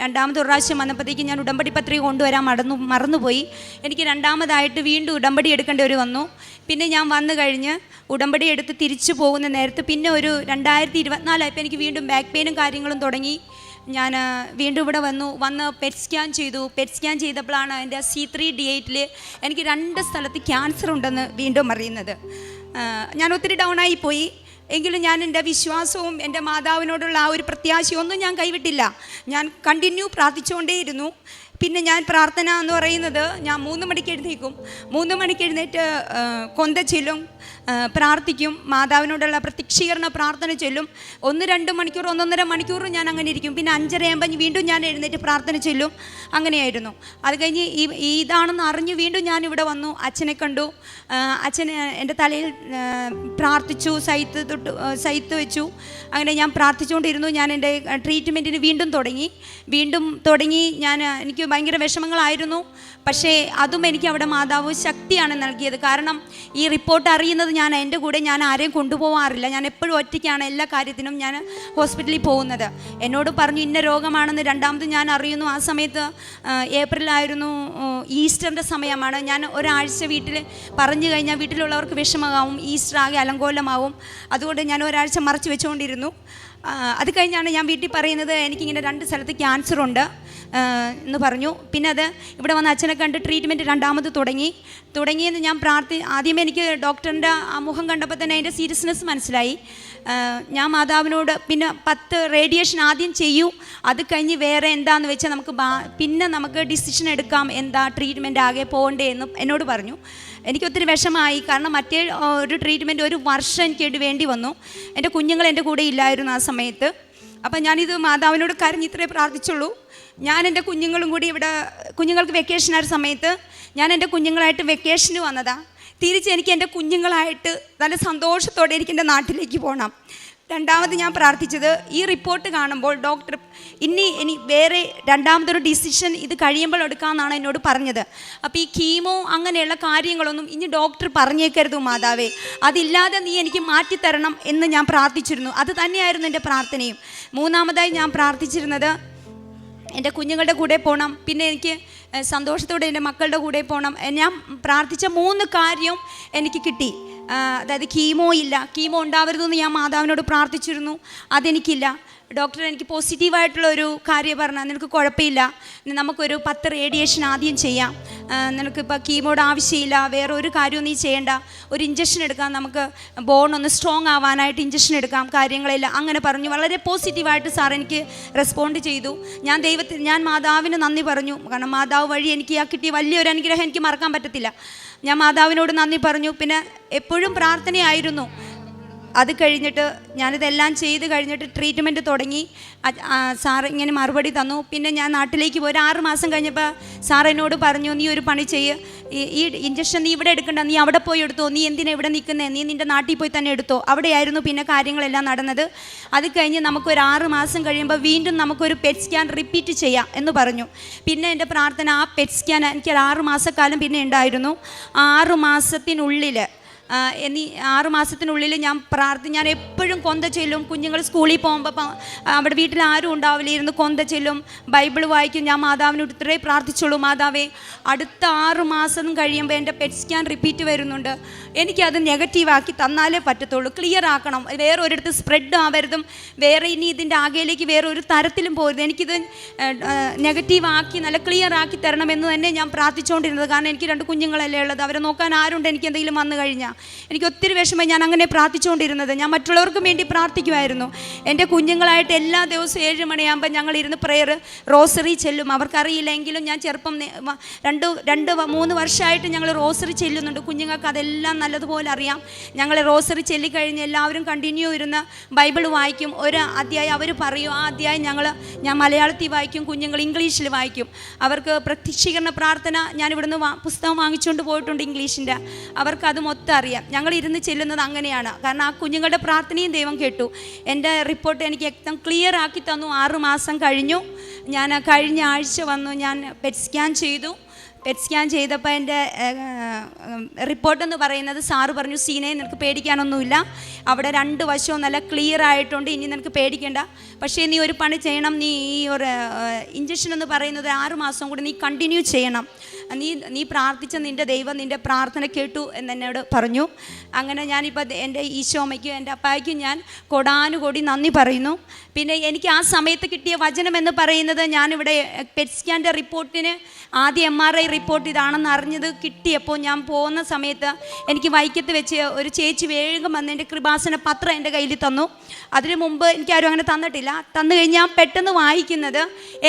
രണ്ടാമത് പ്രാവശ്യം വന്നപ്പോഴത്തേക്ക് ഞാൻ ഉടമ്പടി പത്രിക കൊണ്ടുവരാൻ മറന്നു മറന്നുപോയി. എനിക്ക് രണ്ടാമതായിട്ട് വീണ്ടും ഉടമ്പടി എടുക്കേണ്ടി ഒരു വന്നു. പിന്നെ ഞാൻ വന്നു കഴിഞ്ഞ് ഉടമ്പടി എടുത്ത് തിരിച്ചു പോകുന്ന നേരത്ത് പിന്നെ ഒരു രണ്ടായിരത്തി ഇരുപത്തിനാലായപ്പോൾ എനിക്ക് വീണ്ടും ബാക്ക് പെയിനും കാര്യങ്ങളും തുടങ്ങി. ഞാൻ വീണ്ടും ഇവിടെ വന്നു. വന്ന് പെറ്റ് സ്കാൻ ചെയ്തു. പെറ്റ് സ്കാൻ ചെയ്തപ്പോഴാണ് എന്റെ സി ത്രീ ഡി എയ്റ്റിൽ എനിക്ക് രണ്ട് സ്ഥലത്ത് ക്യാൻസർ ഉണ്ടെന്ന് വീണ്ടും അറിയുന്നത്. ഞാൻ ഒത്തിരി ഡൗൺ ആയി പോയി. എങ്കിലും ഞാൻ എന്റെ വിശ്വാസവും എന്റെ മാതാവിനോടുള്ള ആ ഒരു പ്രത്യാശയൊന്നും ഞാൻ കൈവിട്ടില്ല. ഞാൻ കണ്ടിന്യൂ പ്രാർത്ഥിച്ചുകൊണ്ടേയിരുന്നു. പിന്നെ ഞാൻ പ്രാർത്ഥന എന്ന് പറയുന്നത് ഞാൻ മൂന്ന് മണിക്ക് എഴുന്നേക്കും മൂന്ന് മണിക്ക് എഴുന്നേറ്റ് കൊന്ത ചെല്ലും പ്രാർത്ഥിക്കും. മാതാവിനോടുള്ള പ്രത്യക്ഷീകരണ പ്രാർത്ഥന ചൊല്ലും. ഒന്ന് രണ്ട് മണിക്കൂർ ഒന്നൊന്നര മണിക്കൂർ ഞാൻ അങ്ങനെ ഇരിക്കും. പിന്നെ അഞ്ചരയാകുമ്പോൾ വീണ്ടും ഞാൻ എഴുന്നേറ്റ് പ്രാർത്ഥന ചൊല്ലും. അങ്ങനെയായിരുന്നു. അത് കഴിഞ്ഞ് ഈ ഇതാണെന്ന് അറിഞ്ഞ് വീണ്ടും ഞാൻ ഇവിടെ വന്നു. അച്ഛനെ കണ്ടു. അച്ഛൻ എന്റെ തലയിൽ പ്രാർത്ഥിച്ചു. സൈത്ത് തൊട്ട് സൈത്ത് വെച്ചു. അങ്ങനെ ഞാൻ പ്രാർത്ഥിച്ചുകൊണ്ടിരുന്നു. ഞാൻ എന്റെ ട്രീറ്റ്മെന്റിന് വീണ്ടും തുടങ്ങി. വീണ്ടും തുടങ്ങി ഞാൻ എനിക്ക് ഭയങ്കര വിഷമങ്ങളായിരുന്നു. പക്ഷേ അതും എനിക്ക് അവിടെ മാതാവ് ശക്തിയാണ് നൽകിയത്. കാരണം ഈ റിപ്പോർട്ട് അറിയുന്നത് ഞാൻ എന്റെ കൂടെ ഞാൻ ആരെയും കൊണ്ടുപോകാറില്ല ഞാൻ എപ്പോഴും ഒറ്റയ്ക്കാണ് എല്ലാ കാര്യത്തിനും ഞാൻ ഹോസ്പിറ്റലിൽ പോകുന്നത്. എന്നോട് പറഞ്ഞു ഇന്ന രോഗമാണെന്ന് രണ്ടാമത് ഞാൻ അറിയുന്നു. ആ സമയത്ത് ഏപ്രിലായിരുന്നു ഈസ്റ്ററിന്റെ സമയമാണ്. ഞാൻ ഒരാഴ്ച വീട്ടിൽ പറഞ്ഞു കഴിഞ്ഞാൽ വീട്ടിലുള്ളവർക്ക് വിഷമമാവും ഈസ്റ്റർ ആകെ അലങ്കോലമാവും. അതുകൊണ്ട് ഞാൻ ഒരാഴ്ച മറച്ചു വെച്ചുകൊണ്ടിരുന്നു. അത് കഴിഞ്ഞാണ് ഞാൻ വീട്ടിൽ പറയുന്നത് എനിക്കിങ്ങനെ രണ്ട് സ്ഥലത്ത് ആ, എന്ന് പറഞ്ഞു. പിന്നെ അത് ഇവിടെ വന്ന് അച്ഛനെ കണ്ട് ട്രീറ്റ്മെന്റ് രണ്ടാമത് തുടങ്ങി. തുടങ്ങിയെന്ന് ഞാൻ പ്രാർത്ഥി ആദ്യമേ എനിക്ക് ഡോക്ടറിന്റെ ആ മുഖം കണ്ടപ്പോൾ തന്നെ അതിന്റെ സീരിയസ്നെസ് മനസ്സിലായി. ഞാൻ മാതാവിനോട് പിന്നെ പത്ത് റേഡിയേഷൻ ആദ്യം ചെയ്യൂ. അത് കഴിഞ്ഞ് വേറെ എന്താണെന്ന് വെച്ചാൽ നമുക്ക് പിന്നെ നമുക്ക് ഡിസിഷൻ എടുക്കാം എന്താ ട്രീറ്റ്മെന്റ് ആകെ പോകണ്ടേ എന്ന് എന്നോട് പറഞ്ഞു. എനിക്ക് ഒത്തിരി വിഷമായി കാരണം മറ്റേ ഒരു ട്രീറ്റ്മെന്റ് ഒരു വർഷം എനിക്ക് വേണ്ടി വന്നു. എന്റെ കുഞ്ഞുങ്ങൾ എന്റെ കൂടെ ഇല്ലായിരുന്നു ആ സമയത്ത്. അപ്പം ഞാനിത് മാതാവിനോട് കരഞ്ഞിത്രേ പ്രാർത്ഥിച്ചുള്ളൂ. ഞാൻ എന്റെ കുഞ്ഞുങ്ങളും കൂടി ഇവിടെ കുഞ്ഞുങ്ങൾക്ക് വെക്കേഷൻ ആയ സമയത്ത് ഞാൻ എന്റെ കുഞ്ഞുങ്ങളായിട്ട് വെക്കേഷന് വന്നതാ. തിരിച്ച് എനിക്ക് എന്റെ കുഞ്ഞുങ്ങളായിട്ട് നല്ല സന്തോഷത്തോടെ എനിക്ക് എന്റെ നാട്ടിലേക്ക് പോകണം രണ്ടാമത് ഞാൻ പ്രാർത്ഥിച്ചത് ഈ റിപ്പോർട്ട് കാണുമ്പോൾ ഡോക്ടർ ഇനി ഇനി വേറെ രണ്ടാമതൊരു ഡിസിഷൻ ഇത് കഴിയുമ്പോൾ എടുക്കാമെന്നാണ് എന്നോട് പറഞ്ഞത്. അപ്പോൾ ഈ കീമോ അങ്ങനെയുള്ള കാര്യങ്ങളൊന്നും ഇനി ഡോക്ടർ പറഞ്ഞേക്കരുത് മാതാവേ. അതില്ലാതെ നീ എനിക്ക് മാറ്റിത്തരണം എന്ന് ഞാൻ പ്രാർത്ഥിച്ചിരുന്നു. അത് തന്നെയായിരുന്നു എന്റെ പ്രാർത്ഥനയും. മൂന്നാമതായി ഞാൻ പ്രാർത്ഥിച്ചിരുന്നത് എന്റെ കുഞ്ഞുങ്ങളുടെ കൂടെ പോകണം പിന്നെ എനിക്ക് സന്തോഷത്തോടെ എന്റെ മക്കളുടെ കൂടെ പോകണം ഞാൻ പ്രാർത്ഥിച്ച മൂന്ന് കാര്യം എനിക്ക് കിട്ടി. അതായത് കീമോ ഇല്ല. കീമോ ഉണ്ടാവരുതെന്ന് ഞാൻ മാതാവിനോട് പ്രാർത്ഥിച്ചിരുന്നു. അതെനിക്കില്ല. ഡോക്ടർ എനിക്ക് പോസിറ്റീവായിട്ടുള്ള ഒരു കാര്യം പറഞ്ഞാൽ നിനക്ക് കുഴപ്പമില്ല. നമുക്കൊരു പത്ത് റേഡിയേഷൻ ആദ്യം ചെയ്യാം. നിനക്കിപ്പോൾ കീമോഡ് ആവശ്യമില്ല വേറെ ഒരു കാര്യവും നീ ചെയ്യേണ്ട. ഒരു ഇഞ്ചക്ഷൻ എടുക്കാം നമുക്ക് ബോൺ ഒന്ന് സ്ട്രോങ് ആവാനായിട്ട് ഇഞ്ചക്ഷൻ എടുക്കാം കാര്യങ്ങളെല്ലാം. അങ്ങനെ പറഞ്ഞു വളരെ പോസിറ്റീവായിട്ട് സാർ എനിക്ക് റെസ്പോണ്ട് ചെയ്തു. ഞാൻ ദൈവത്തിൽ ഞാൻ മാതാവിന് നന്ദി പറഞ്ഞു. കാരണം മാതാവ് വഴി എനിക്ക് ആ കിട്ടിയ വലിയൊരു അനുഗ്രഹം എനിക്ക് മറക്കാൻ പറ്റത്തില്ല. ഞാൻ മാതാവിനോട് നന്ദി പറഞ്ഞു. പിന്നെ എപ്പോഴും പ്രാർത്ഥനയായിരുന്നു. അത് കഴിഞ്ഞിട്ട് ഞാനിതെല്ലാം ചെയ്ത് കഴിഞ്ഞിട്ട് ട്രീറ്റ്മെന്റ് തുടങ്ങി. സാർ ഇങ്ങനെ മറുപടി തന്നു. പിന്നെ ഞാൻ നാട്ടിലേക്ക് പോയി. ഒരു ആറ് മാസം കഴിഞ്ഞപ്പോൾ സാർ എന്നോട് പറഞ്ഞു നീ ഒരു പണി ചെയ്യ്. ഈ- ഇഞ്ചക്ഷൻ നീ ഇവിടെ എടുക്കണ്ട. നീ അവിടെ പോയി എടുത്തോ. നീ എന്തിനാ ഇവിടെ നിൽക്കുന്നത് നീ നിന്റെ നാട്ടിൽ പോയി തന്നെ എടുത്തോ. അവിടെയായിരുന്നു പിന്നെ കാര്യങ്ങളെല്ലാം നടന്നത്. അത് കഴിഞ്ഞ് നമുക്കൊരു ആറ് മാസം കഴിയുമ്പോൾ വീണ്ടും നമുക്കൊരു പെറ്റ് സ്കാൻ റിപ്പീറ്റ് ചെയ്യാം എന്ന് പറഞ്ഞു. പിന്നെ എന്റെ പ്രാർത്ഥന ആ പെറ്റ് സ്കാൻ എനിക്ക് ഒരു ആറ് മാസക്കാലം പിന്നെ ഉണ്ടായിരുന്നു. ആറ് മാസത്തിനുള്ളിൽ എന്നീ ആറ് മാസത്തിനുള്ളിൽ ഞാൻ പ്രാർത്ഥി ഞാൻ എപ്പോഴും കൊന്ത ചെല്ലും. കുഞ്ഞുങ്ങൾ സ്കൂളിൽ പോകുമ്പോൾ അവിടെ വീട്ടിൽ ആരും ഉണ്ടാവില്ല. ഇരുന്ന് കൊന്ത ചെല്ലും. ബൈബിൾ വായിക്കും. ഞാൻ മാതാവിനോട് ഇത്രേ പ്രാർത്ഥിച്ചുള്ളൂ മാതാവേ അടുത്ത ആറ് മാസം കഴിയുമ്പോൾ എന്റെ പെറ്റ് സ്കാൻ റിപ്പീറ്റ് വരുന്നുണ്ട്. എനിക്കത് നെഗറ്റീവാക്കി തന്നാലേ പറ്റത്തുള്ളൂ. ക്ലിയർ ആക്കണം. വേറെ ഒരിടത്ത് സ്പ്രെഡ് ആവരുതും. വേറെ ഇനി ഇതിന്റെ ആകെയിലേക്ക് വേറെ ഒരു തരത്തിലും പോരുത്. എനിക്കിത് നെഗറ്റീവാക്കി നല്ല ക്ലിയർ ആക്കി തരണമെന്ന് തന്നെ ഞാൻ പ്രാർത്ഥിച്ചുകൊണ്ടിരുന്നത് കാരണം എനിക്ക് രണ്ട് കുഞ്ഞുങ്ങളല്ലേ ഉള്ളത്. അവരെ നോക്കാൻ ആരുണ്ട്? എനിക്ക് എന്തെങ്കിലും വന്നു കഴിഞ്ഞാൽ എനിക്ക് ഒത്തിരി വിഷമം ഞാൻ അങ്ങനെ പ്രാർത്ഥിച്ചുകൊണ്ടിരുന്നത്. ഞാൻ മറ്റുള്ളവർക്കും വേണ്ടി പ്രാർത്ഥിക്കുമായിരുന്നു. എന്റെ കുഞ്ഞുങ്ങളായിട്ട് എല്ലാ ദിവസവും ഏഴ് മണിയാകുമ്പോൾ ഞങ്ങൾ ഇരുന്ന് പ്രെയർ റോസറി ചെല്ലും. അവർക്കറിയില്ലെങ്കിലും ഞാൻ ചെറുപ്പം രണ്ട് രണ്ട് മൂന്ന് വർഷമായിട്ട് ഞങ്ങൾ റോസറി ചെല്ലുന്നുണ്ട്. കുഞ്ഞുങ്ങൾക്ക് അതെല്ലാം നല്ലതുപോലെ അറിയാം. ഞങ്ങൾ റോസറി ചെല്ലിക്കഴിഞ്ഞ് എല്ലാവരും കണ്ടിന്യൂ ഇരുന്ന് ബൈബിൾ വായിക്കും. ഒരു അധ്യായം അവർ പറയും ആ അധ്യായം ഞങ്ങൾ ഞാൻ മലയാളത്തിൽ വായിക്കും കുഞ്ഞുങ്ങൾ ഇംഗ്ലീഷിൽ വായിക്കും. അവർക്ക് പ്രത്യക്ഷീകരണ പ്രാർത്ഥന ഞാൻ ഇവിടുന്ന് പുസ്തകം വാങ്ങിച്ചുകൊണ്ട് പോയിട്ടുണ്ട് ഇംഗ്ലീഷിന്റെ. അവർക്ക് അത് മൊത്തം അറിയാം ഞങ്ങൾ ഇരുന്ന് ചെല്ലുന്നത് അങ്ങനെയാണ്. കാരണം ആ കുഞ്ഞുങ്ങളുടെ പ്രാർത്ഥനയും ദൈവം കേട്ടു. എന്റെ റിപ്പോർട്ട് എനിക്ക് വ്യക്തം ക്ലിയർ ആക്കി തന്നു. ആറ് മാസം കഴിഞ്ഞു. ഞാൻ കഴിഞ്ഞ ആഴ്ച വന്നു. ഞാൻ പെറ്റ് സ്കാൻ ചെയ്തു. പെറ്റ് സ്കാൻ ചെയ്തപ്പോൾ എന്റെ റിപ്പോർട്ടെന്ന് പറയുന്നത് സാറ് പറഞ്ഞു സീനെ നിനക്ക് പേടിക്കാനൊന്നുമില്ല. അവിടെ രണ്ട് വശവും നല്ല ക്ലിയർ ആയിട്ടുണ്ട്. ഇനി നിനക്ക് പേടിക്കേണ്ട. പക്ഷേ നീ ഒരു പണി ചെയ്യണം. നീ ഈ ഒരു ഇഞ്ചക്ഷൻ എന്ന് പറയുന്നത് ആറ് മാസം കൂടി നീ കണ്ടിന്യൂ ചെയ്യണം. നീ നീ പ്രാർത്ഥിച്ച നിന്റെ ദൈവം നിന്റെ പ്രാർത്ഥന കേട്ടു എന്ന് എന്നോട് പറഞ്ഞു. അങ്ങനെ ഞാനിപ്പോൾ എന്റെ ഈശോമ്മയ്ക്കും എന്റെ അപ്പായ്ക്കും ഞാൻ കൊടാനുകൂടി നന്ദി പറയുന്നു. പിന്നെ എനിക്ക് ആ സമയത്ത് കിട്ടിയ വചനം എന്ന് പറയുന്നത് ഞാനിവിടെ പെറ്റ് സ്കാന്റെ റിപ്പോർട്ടിന് ആദ്യം എം ആർ ഐ റിപ്പോർട്ട് ഇതാണെന്ന് അറിഞ്ഞത് കിട്ടിയപ്പോൾ ഞാൻ പോകുന്ന സമയത്ത് എനിക്ക് വൈക്കത്ത് വെച്ച് ഒരു ചേച്ചി വേഗം വന്ന് എന്റെ കൃപാസന പത്രം എന്റെ കയ്യിൽ തന്നു. അതിനു മുമ്പ് എനിക്കാരും അങ്ങനെ തന്നിട്ടില്ല. തന്നു കഴിഞ്ഞാൽ പെട്ടെന്ന് വായിക്കുന്നത്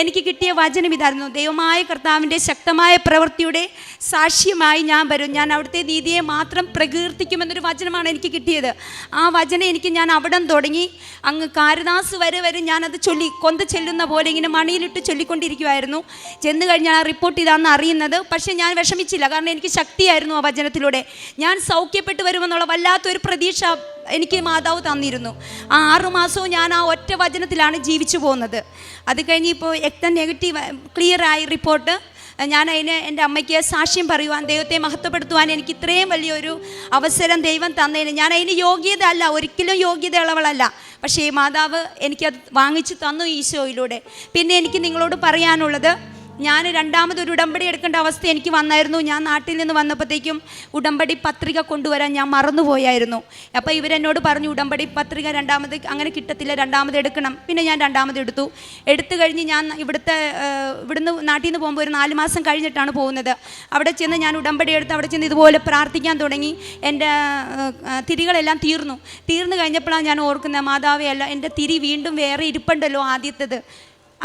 എനിക്ക് കിട്ടിയ വചനം ഇതായിരുന്നു. ദൈവമായ കർത്താവിന്റെ ശക്തമായ പ്രവൃത്തിയുടെ സാക്ഷ്യമായി ഞാൻ വരും. ഞാൻ അവിടുത്തെ നീതിയെ മാത്രം പ്രകീർത്തിക്കുമെന്നൊരു വചനമാണ് എനിക്ക് കിട്ടിയത്. ആ വചനം എനിക്ക് ഞാൻ അവിടം തുടങ്ങി. അങ്ങ് കാരദാസ് വരെ വരെ ഞാനത് ചൊല്ലി കൊന്ത ചെല്ലുന്ന പോലെ ഇങ്ങനെ മണിയിലിട്ട് ചൊല്ലിക്കൊണ്ടിരിക്കുമായിരുന്നു ചെന്ന് കഴിഞ്ഞാൽ ആ റിപ്പോർട്ട് ഇതാണെന്ന് അറിയുന്നത്. പക്ഷേ ഞാൻ വിഷമിച്ചില്ല. കാരണം എനിക്ക് ശക്തിയായിരുന്നു ആ വചനത്തിലൂടെ. ഞാൻ സൗഖ്യപ്പെട്ട് വരുമെന്നുള്ള വല്ലാത്തൊരു പ്രതീക്ഷ എനിക്ക് മാതാവ് തന്നിരുന്നു. ആ ആറുമാസവും ഞാൻ ആ ഒറ്റ വചനത്തിലാണ് ജീവിച്ചു പോകുന്നത്. അത് കഴിഞ്ഞ് ഇപ്പോൾ എക്ത നെഗറ്റീവ് ക്ലിയറായി റിപ്പോർട്ട് ഞാൻ അതിന് എന്റെ അമ്മയ്ക്ക് സാക്ഷ്യം പറയുവാൻ ദൈവത്തെ മഹത്വപ്പെടുത്തുവാൻ എനിക്ക് ഇത്രയും വലിയൊരു അവസരം ദൈവം തന്നതിന്. ഞാൻ അതിന് യോഗ്യത അല്ല ഒരിക്കലും യോഗ്യതയുള്ളവളല്ല. പക്ഷേ ഈ മാതാവ് എനിക്കത് വാങ്ങിച്ചു തന്നു ഈശോയിലൂടെ. പിന്നെ എനിക്ക് നിങ്ങളോട് പറയാനുള്ളത് ഞാൻ രണ്ടാമതൊരു ഉടമ്പടി എടുക്കേണ്ട അവസ്ഥ എനിക്ക് വന്നായിരുന്നു. ഞാൻ നാട്ടിൽ നിന്ന് വന്നപ്പോഴത്തേക്കും ഉടമ്പടി പത്രിക കൊണ്ടുവരാൻ ഞാൻ മറന്നുപോയായിരുന്നു. അപ്പോൾ ഇവരെന്നോട് പറഞ്ഞു ഉടമ്പടി പത്രിക രണ്ടാമത് അങ്ങനെ കിട്ടത്തില്ല രണ്ടാമത് എടുക്കണം. പിന്നെ ഞാൻ രണ്ടാമത് എടുത്തു. എടുത്തു കഴിഞ്ഞ് ഞാൻ ഇവിടുത്തെ ഇവിടുന്ന് നാട്ടിൽ നിന്ന് പോകുമ്പോൾ ഒരു നാല് മാസം കഴിഞ്ഞിട്ടാണ് പോകുന്നത്. അവിടെ ചെന്ന് ഞാൻ ഉടമ്പടി എടുത്ത് അവിടെ ചെന്ന് ഇതുപോലെ പ്രാർത്ഥിക്കാൻ തുടങ്ങി. എന്റെ തിരികളെല്ലാം തീർന്നു. തീർന്നു കഴിഞ്ഞപ്പോഴാണ് ഞാൻ ഓർക്കുന്നത് മാതാവേ അല്ല എന്റെ തിരി വീണ്ടും വേറെ ഇരിപ്പുണ്ടല്ലോ ആദ്യത്തേത്.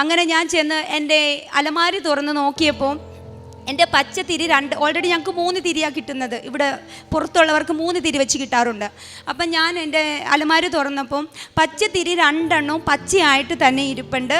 അങ്ങനെ ഞാൻ ചെന്ന് എന്റെ അലമാരി തുറന്ന് നോക്കിയപ്പോൾ എന്റെ പച്ച തിരി രണ്ട് ഓൾറെഡി ഞങ്ങൾക്ക് മൂന്ന് തിരിയാണ് കിട്ടുന്നത്. ഇവിടെ പുറത്തുള്ളവർക്ക് മൂന്ന് തിരി വെച്ച് കിട്ടാറുണ്ട്. അപ്പം ഞാൻ എന്റെ അലമാരി തുറന്നപ്പം പച്ച തിരി രണ്ടെണ്ണവും പച്ചയായിട്ട് തന്നെ ഇരിപ്പുണ്ട്.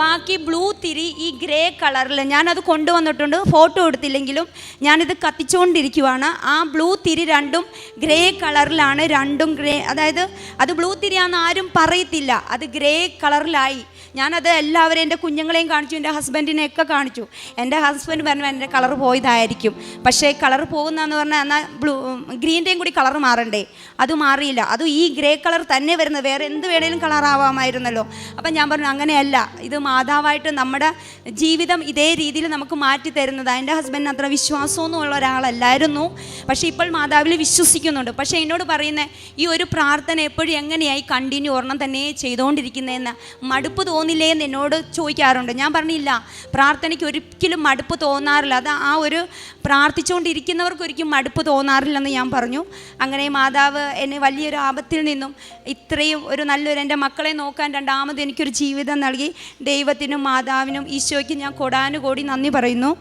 ബാക്കി ബ്ലൂ തിരി ഈ ഗ്രേ കളറിൽ ഞാനത് കൊണ്ടുവന്നിട്ടുണ്ട്. ഫോട്ടോ എടുത്തില്ലെങ്കിലും ഞാനിത് കത്തിച്ചുകൊണ്ടിരിക്കുവാണ് ആ ബ്ലൂ തിരി രണ്ടും ഗ്രേ കളറിലാണ് രണ്ടും ഗ്രേ അതായത് അത് ബ്ലൂ തിരിയാണെന്ന് ആരും പറയത്തില്ല. അത് ഗ്രേ കളറിലായി. ഞാനത് എല്ലാവരെയും എന്റെ കുഞ്ഞുങ്ങളെയും കാണിച്ചു എന്റെ ഹസ്ബൻഡിനെയൊക്കെ കാണിച്ചു. എന്റെ ഹസ്ബൻഡ് പറഞ്ഞു എന്റെ കളർ പോയതായിരിക്കും. പക്ഷേ കളർ പോകുന്നതെന്ന് പറഞ്ഞാൽ എന്നാൽ ബ്ലൂ ഗ്രീന്റെയും കൂടി കളർ മാറണ്ടേ? അത് മാറിയില്ല. അത് ഈ ഗ്രേ കളർ തന്നെ വരുന്നത്. വേറെ എന്ത് വേണേലും കളർ ആവാമായിരുന്നല്ലോ അപ്പം ഞാൻ പറഞ്ഞു അങ്ങനെയല്ല. ഇത് മാതാവായിട്ട് നമ്മുടെ ജീവിതം ഇതേ രീതിയിൽ നമുക്ക് മാറ്റി തരുന്നതാണ് എന്റെ ഹസ്ബൻഡിന് അത്ര വിശ്വാസമൊന്നും ഉള്ള ഒരാളല്ലായിരുന്നു. പക്ഷേ ഇപ്പോൾ മാതാവിൽ വിശ്വസിക്കുന്നുണ്ട്. പക്ഷേ എന്നോട് പറയുന്നത് ഈ ഒരു പ്രാർത്ഥന എപ്പോഴും എങ്ങനെയായി കണ്ടിന്യൂ ഒരെണ്ണം തന്നെ ചെയ്തുകൊണ്ടിരിക്കുന്നതെന്ന് മടുപ്പ് തോന്നില്ലേ എന്ന് എന്നോട് ചോദിക്കാറുണ്ട്. ഞാൻ പറഞ്ഞില്ല പ്രാർത്ഥനയ്ക്ക് ഒരിക്കലും മടുപ്പ് തോന്നാറില്ല. അത് ആ ഒരു പ്രാർത്ഥിച്ചുകൊണ്ടിരിക്കുന്നവർക്ക് ഒരിക്കലും മടുപ്പ് തോന്നാറില്ലെന്ന് ഞാൻ പറഞ്ഞു. അങ്ങനെ മാതാവ് എന്നെ വലിയൊരു ആപത്തിൽ നിന്നും ഇത്രയും ഒരു നല്ലൊരു എന്റെ മക്കളെ നോക്കാൻ രണ്ടാമത് എനിക്കൊരു ജീവിതം നൽകി. ദൈവത്തിനും മാതാവിനും ഈശോയ്ക്കും ഞാൻ കൊടാനുകൂടി നന്ദി പറയുന്നു.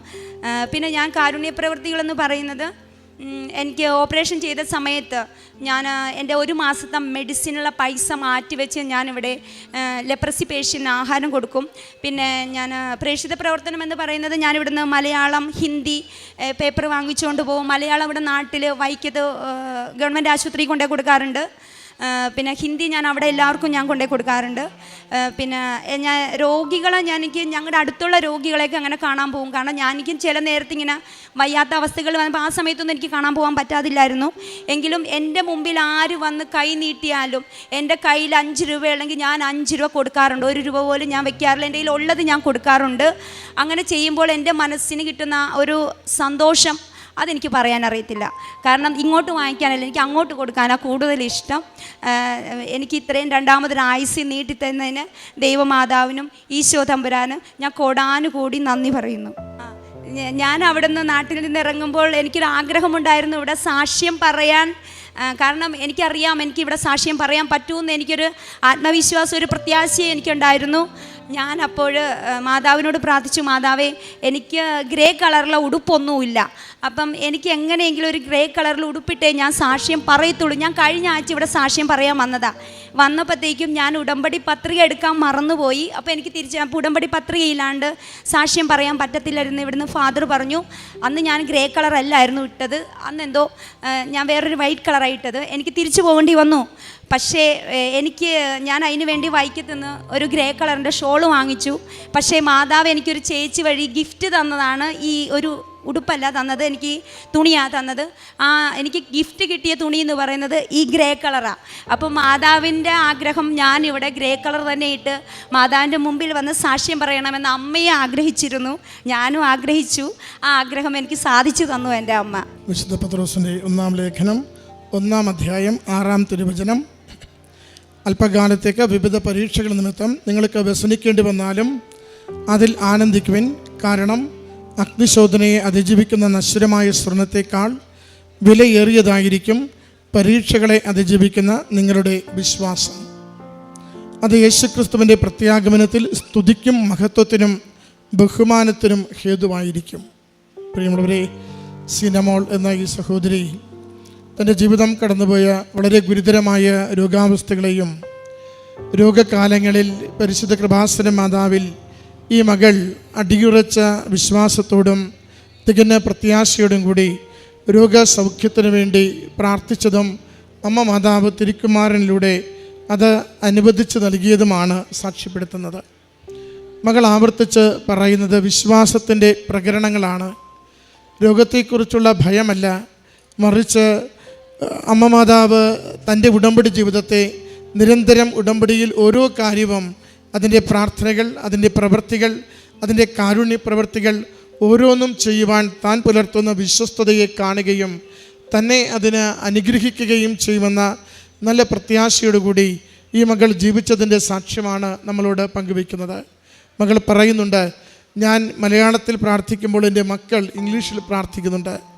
പിന്നെ ഞാൻ കാരുണ്യ പ്രവൃത്തികളെന്ന് പറയുന്നത് എനിക്ക് ഓപ്പറേഷൻ ചെയ്ത സമയത്ത് ഞാൻ എന്റെ ഒരു മാസത്തെ മെഡിസിനുള്ള പൈസ മാറ്റിവെച്ച് ഞാനിവിടെ ലെപ്രസി പേഷ്യന് ആഹാരം കൊടുക്കും. പിന്നെ ഞാൻ പ്രേക്ഷിത പ്രവർത്തനം എന്ന് പറയുന്നത് ഞാനിവിടുന്ന് മലയാളം ഹിന്ദി പേപ്പർ വാങ്ങിച്ചുകൊണ്ട് പോകും. മലയാളം ഇവിടെ നാട്ടിൽ വൈക്കത്ത് ഗവൺമെന്റ് ആശുപത്രി കൊണ്ടേ കൊടുക്കാറുണ്ട്. പിന്നെ ഹിന്ദി ഞാൻ അവിടെ എല്ലാവർക്കും ഞാൻ കൊണ്ടേ കൊടുക്കാറുണ്ട്. പിന്നെ ഞാൻ രോഗികളെ ഞാൻ എനിക്ക് ഞങ്ങളുടെ അടുത്തുള്ള രോഗികളെയൊക്കെ അങ്ങനെ കാണാൻ പോകും. കാരണം ഞാൻ എനിക്കും ചില നേരത്തെ ഇങ്ങനെ വയ്യാത്ത അവസ്ഥകൾ വന്നപ്പോൾ ആ സമയത്തൊന്നും എനിക്ക് കാണാൻ പോകാൻ പറ്റാതില്ലായിരുന്നു. എങ്കിലും എന്റെ മുമ്പിൽ ആര് വന്ന് കൈ നീട്ടിയാലും എന്റെ കയ്യിൽ അഞ്ച് രൂപയുണ്ടെങ്കിൽ ഞാൻ അഞ്ച് രൂപ കൊടുക്കാറുണ്ട്. ഒരു രൂപ പോലും ഞാൻ വെക്കാറില്ല എന്റെ കയ്യിൽ ഉള്ളത് ഞാൻ കൊടുക്കാറുണ്ട്. അങ്ങനെ ചെയ്യുമ്പോൾ എന്റെ മനസ്സിന് കിട്ടുന്ന ഒരു സന്തോഷം അതെനിക്ക് പറയാൻ അറിയത്തില്ല. കാരണം ഇങ്ങോട്ട് വാങ്ങിക്കാനല്ല എനിക്ക് അങ്ങോട്ട് കൊടുക്കാനാണ് കൂടുതൽ ഇഷ്ടം. എനിക്ക് ഇത്രയും രണ്ടാമതൊരു ആയുസ് നീട്ടിത്തന്നതിന് ദൈവമാതാവിനും ഈശോ തമ്പുരാനും ഞാൻ കോടാനുകൂടി നന്ദി പറയുന്നു. ഞാൻ അവിടെ നിന്ന് നാട്ടിൽ നിന്ന് ഇറങ്ങുമ്പോൾ എനിക്കൊരു ആഗ്രഹമുണ്ടായിരുന്നു ഇവിടെ സാക്ഷ്യം പറയാൻ. കാരണം എനിക്കറിയാം എനിക്ക് ഇവിടെ സാക്ഷ്യം പറയാൻ പറ്റുമെന്ന് എനിക്കൊരു ആത്മവിശ്വാസം ഒരു പ്രത്യാശയും എനിക്കുണ്ടായിരുന്നു. ഞാൻ അപ്പോൾ മാതാവിനോട് പ്രാർത്ഥിച്ചു മാതാവേ എനിക്ക് ഗ്രേ കളറിലെ ഉടുപ്പൊന്നുമില്ല. അപ്പം എനിക്ക് എങ്ങനെയെങ്കിലും ഒരു ഗ്രേ കളറിൽ ഉടുപ്പിട്ടേ ഞാൻ സാക്ഷ്യം പറയത്തുള്ളൂ. ഞാൻ കഴിഞ്ഞ ആഴ്ച ഇവിടെ സാക്ഷ്യം പറയാൻ വന്നതാ. വന്നപ്പോഴത്തേക്കും ഞാൻ ഉടമ്പടി പത്രിക എടുക്കാൻ മറന്നുപോയി. അപ്പോൾ എനിക്ക് തിരിച്ച് ഉടമ്പടി പത്രികയില്ലാണ്ട് സാക്ഷ്യം പറയാൻ പറ്റത്തില്ലായിരുന്നു. ഇവിടുന്ന് ഫാദർ പറഞ്ഞു അന്ന് ഞാൻ ഗ്രേ കളർ അല്ലായിരുന്നു ഇട്ടത്. അന്ന് എന്തോ ഞാൻ വേറൊരു വൈറ്റ് കളറായിട്ടത് എനിക്ക് തിരിച്ചു പോകേണ്ടി വന്നു. പക്ഷേ എനിക്ക് ഞാൻ അതിന് വേണ്ടി വൈക്കത്തുനിന്ന് ഒരു ഗ്രേ കളറിന്റെ ഷോൾ വാങ്ങിച്ചു. പക്ഷേ മാതാവ് എനിക്കൊരു ചേച്ചി വഴി ഗിഫ്റ്റ് തന്നതാണ് ഈ ഒരു ഉടുപ്പല്ല തന്നത് എനിക്ക് തുണിയാണ് തന്നത്. ആ എനിക്ക് ഗിഫ്റ്റ് കിട്ടിയ തുണി എന്ന് പറയുന്നത് ഈ ഗ്രേ കളറാണ് അപ്പോൾ മാതാവിന്റെ ആഗ്രഹം ഞാൻ ഇവിടെ ഗ്രേ കളർ തന്നെ ഇട്ട് മാതാവിന്റെ മുമ്പിൽ വന്ന് സാക്ഷ്യം പറയണമെന്ന് അമ്മയെ ആഗ്രഹിച്ചിരുന്നു. ഞാനും ആഗ്രഹിച്ചു. ആ ആഗ്രഹം എനിക്ക് സാധിച്ചു തന്നു എന്റെ അമ്മ. വിശുദ്ധ പത്രോസിന്റെ ഒന്നാം ലേഖനം ഒന്നാം അധ്യായം ആറാം തിരുവചനം. അല്പകാലത്തേക്ക് വിവിധ പരീക്ഷകൾ നിമിത്തം നിങ്ങൾക്ക് വ്യസനിക്കേണ്ടി വന്നാലും അതിൽ ആനന്ദിക്കുവിൻ. കാരണം അഗ്നിശോധനയെ അതിജീവിക്കുന്ന നശ്വരമായ സ്വർണത്തേക്കാൾ വിലയേറിയതായിരിക്കും പരീക്ഷകളെ അതിജീവിക്കുന്ന നിങ്ങളുടെ വിശ്വാസം. അത് യേശുക്രിസ്തുവിന്റെ പ്രത്യാഗമനത്തിൽ സ്തുതിക്കും മഹത്വത്തിനും ബഹുമാനത്തിനും ഹേതുവായിരിക്കും. പ്രിയമുള്ളവരെ സിനമോൾ എന്ന ഈ സഹോദരി തന്റെ ജീവിതം കടന്നുപോയ വളരെ ഗുരുതരമായ രോഗാവസ്ഥകളെയും രോഗകാലങ്ങളിൽ പരിശുദ്ധ കൃപാസന മാതാവിൽ ഈ മകൾ അടിയുറച്ച വിശ്വാസത്തോടും തികഞ്ഞ പ്രത്യാശയോടും കൂടി രോഗസൗഖ്യത്തിന് വേണ്ടി പ്രാർത്ഥിച്ചതും അമ്മ മാതാവ് തിരുക്കുമാരനിലൂടെ അത് അനുവദിച്ച് നൽകിയതുമാണ് സാക്ഷ്യപ്പെടുത്തുന്നത്. മകൾ ആവർത്തിച്ച് പറയുന്നത് വിശ്വാസത്തിന്റെ പ്രകരണങ്ങളാണ്. രോഗത്തെക്കുറിച്ചുള്ള ഭയമല്ല മറിച്ച് അമ്മ മാതാവ് തന്റെ ഉടമ്പടി ജീവിതത്തെ നിരന്തരം ഉടമ്പടിയിൽ ഓരോ കാര്യവും അതിന്റെ പ്രാർത്ഥനകൾ അതിന്റെ പ്രവൃത്തികൾ അതിന്റെ കാരുണ്യ പ്രവൃത്തികൾ ഓരോന്നും ചെയ്യുവാൻ താൻ പുലർത്തുന്ന വിശ്വസ്തതയെ കാണുകയും തന്നെ അതിന് അനുഗ്രഹിക്കുകയും ചെയ്യുമെന്ന നല്ല പ്രത്യാശയോടുകൂടി ഈ മകൾ ജീവിച്ചതിന്റെ സാക്ഷ്യമാണ് നമ്മളോട് പങ്കുവയ്ക്കുന്നത്. മകൾ പറയുന്നുണ്ട് ഞാൻ മലയാളത്തിൽ പ്രാർത്ഥിക്കുമ്പോൾ എന്റെ മക്കൾ ഇംഗ്ലീഷിൽ പ്രാർത്ഥിക്കുന്നുണ്ട്.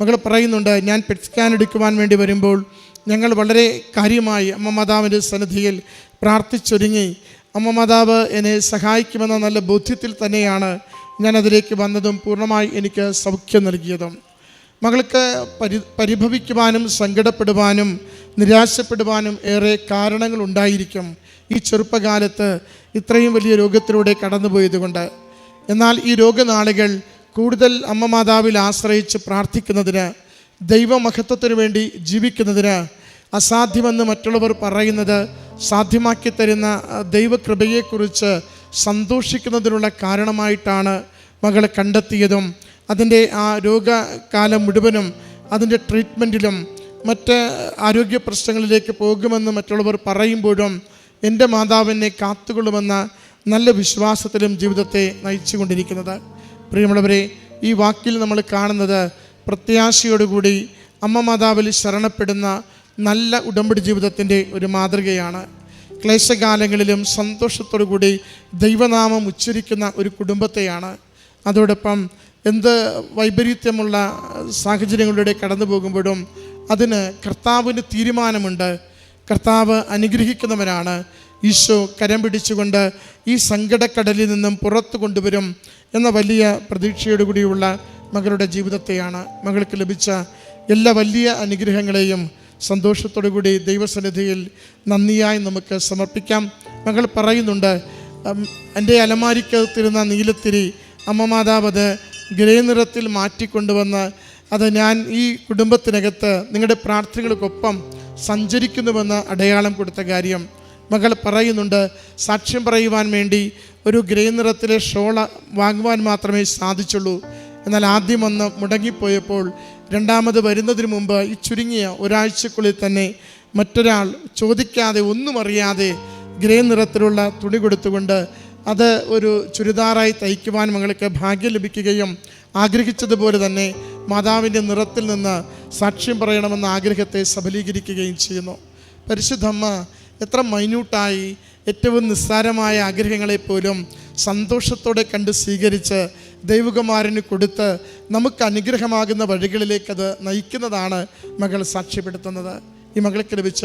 മകൾ പറയുന്നുണ്ട് ഞാൻ പെറ്റ് സ്കാൻ എടുക്കുവാൻ വേണ്ടി വരുമ്പോൾ ഞങ്ങൾ വളരെ കാര്യമായി അമ്മ മാതാവിന്റെ സന്നിധിയിൽ പ്രാർത്ഥിച്ചൊരുങ്ങി. അമ്മ മാതാവ് എന്നെ സഹായിക്കുമെന്ന നല്ല ബോധ്യത്തിൽ തന്നെയാണ് ഞാൻ അതിലേക്ക് വന്നതും പൂർണമായി എനിക്ക് സൗഖ്യം നൽകിയതും. മകൾക്ക് പരി പരിഭവിക്കുവാനും സങ്കടപ്പെടുവാനും നിരാശപ്പെടുവാനും ഏറെ കാരണങ്ങളുണ്ടായിരിക്കും ഈ ചെറുപ്പകാലത്ത് ഇത്രയും വലിയ രോഗത്തിലൂടെ കടന്നുപോയതുകൊണ്ട്. എന്നാൽ ഈ രോഗനാളുകൾ കൂടുതൽ അമ്മ മാതാവിൽ ആശ്രയിച്ച് പ്രാർത്ഥിക്കുന്നതിന് ദൈവമഹത്വത്തിന് വേണ്ടി ജീവിക്കുന്നതിന് അസാധ്യമെന്ന് മറ്റുള്ളവർ പറയുന്നത് സാധ്യമാക്കി തരുന്ന ദൈവകൃപയെക്കുറിച്ച് സന്തോഷിക്കുന്നതിനുള്ള കാരണമായിട്ടാണ് മകളെ കണ്ടെത്തിയതും അതിന്റെ ആ രോഗകാലം മുഴുവനും അതിന്റെ ട്രീറ്റ്മെന്റിലും മറ്റ് ആരോഗ്യ പ്രശ്നങ്ങളിലേക്ക് പോകുമെന്ന് മറ്റുള്ളവർ പറയുമ്പോഴും എന്റെ മാതാവിനെ കാത്തുകൊള്ളുമെന്ന നല്ല വിശ്വാസത്തിലും ജീവിതത്തെ നയിച്ചുകൊണ്ടിരിക്കുന്നത്. പ്രിയമുള്ളവരെ ഈ വാക്കിൽ നമ്മൾ കാണുന്നത് പ്രത്യാശയോടുകൂടി അമ്മ മാതാവിൽ ശരണപ്പെടുന്ന നല്ല ഉടമ്പടി ജീവിതത്തിന്റെ ഒരു മാതൃകയാണ്. ക്ലേശകാലങ്ങളിലും സന്തോഷത്തോടുകൂടി ദൈവനാമം ഉച്ചരിക്കുന്ന ഒരു കുടുംബത്തെയാണ്. അതോടൊപ്പം എന്ത് വൈപരീത്യമുള്ള സാഹചര്യങ്ങളിലൂടെ കടന്നു പോകുമ്പോഴും അതിന് കർത്താവിന് തീരുമാനമുണ്ട്. കർത്താവ് അനുഗ്രഹിക്കുന്നവനാണ് ഈശോ കരം പിടിച്ചുകൊണ്ട് ഈ സങ്കടക്കടലിൽ നിന്നും പുറത്തു കൊണ്ടുവരും എന്ന വലിയ പ്രതീക്ഷയോടുകൂടിയുള്ള മകളുടെ ജീവിതത്തെയാണ് മകൾക്ക് ലഭിച്ച എല്ലാ വലിയ അനുഗ്രഹങ്ങളെയും സന്തോഷത്തോടുകൂടി ദൈവസന്നിധിയിൽ നന്ദിയായി നമുക്ക് സമർപ്പിക്കാം. മകൾ പറയുന്നുണ്ട് എന്റെ അലമാരിക്കകത്തിരുന്ന നീലത്തിരി അമ്മ മാതാവ് അത് ഗ്രേ നിറത്തിൽ മാറ്റിക്കൊണ്ടുവന്ന് അത് ഞാൻ ഈ കുടുംബത്തിനകത്ത് നിങ്ങളുടെ പ്രാർത്ഥനകൾക്കൊപ്പം സഞ്ചരിക്കുന്നുവെന്ന് അടയാളം കൊടുത്ത കാര്യം. മകൾ പറയുന്നുണ്ട് സാക്ഷ്യം പറയുവാൻ വേണ്ടി ഒരു ഗ്രേ നിറത്തിലെ ഷോള വാങ്ങുവാൻ മാത്രമേ സാധിച്ചുള്ളൂ. എന്നാൽ ആദ്യം വന്ന് മുടങ്ങിപ്പോയപ്പോൾ രണ്ടാമത് വരുന്നതിന് മുമ്പ് ഈ ചുരുങ്ങിയ ഒരാഴ്ചക്കുള്ളിൽ തന്നെ മറ്റൊരാൾ ചോദിക്കാതെ ഒന്നും അറിയാതെ ഗ്രേ നിറത്തിലുള്ള തുണി കൊടുത്തുകൊണ്ട് അത് ഒരു ചുരിദാറായി തയ്ക്കുവാൻ മകൾക്ക് ഭാഗ്യം ലഭിക്കുകയും ആഗ്രഹിച്ചതുപോലെ തന്നെ മാതാവിന്റെ നിറത്തിൽ നിന്ന് സാക്ഷ്യം പറയണമെന്ന ആഗ്രഹത്തെ സഫലീകരിക്കുകയും ചെയ്യുന്നു. പരിശുദ്ധമ്മ എത്ര മൈന്യൂട്ടായി ഏറ്റവും നിസ്സാരമായ ആഗ്രഹങ്ങളെപ്പോലും സന്തോഷത്തോടെ കണ്ട് സ്വീകരിച്ച് ദൈവകുമാരന് കൊടുത്ത് നമുക്ക് അനുഗ്രഹമാകുന്ന അത് നയിക്കുന്നതാണ് മകൾ സാക്ഷ്യപ്പെടുത്തുന്നത്. ഈ മകൾക്ക് ലഭിച്ച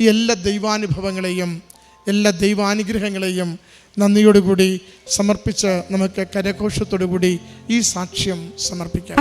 ഈ എല്ലാ ദൈവാനുഭവങ്ങളെയും എല്ലാ ദൈവാനുഗ്രഹങ്ങളെയും നന്ദിയോടുകൂടി സമർപ്പിച്ച് നമുക്ക് കരഘോഷത്തോടുകൂടി ഈ സാക്ഷ്യം സമർപ്പിക്കാം.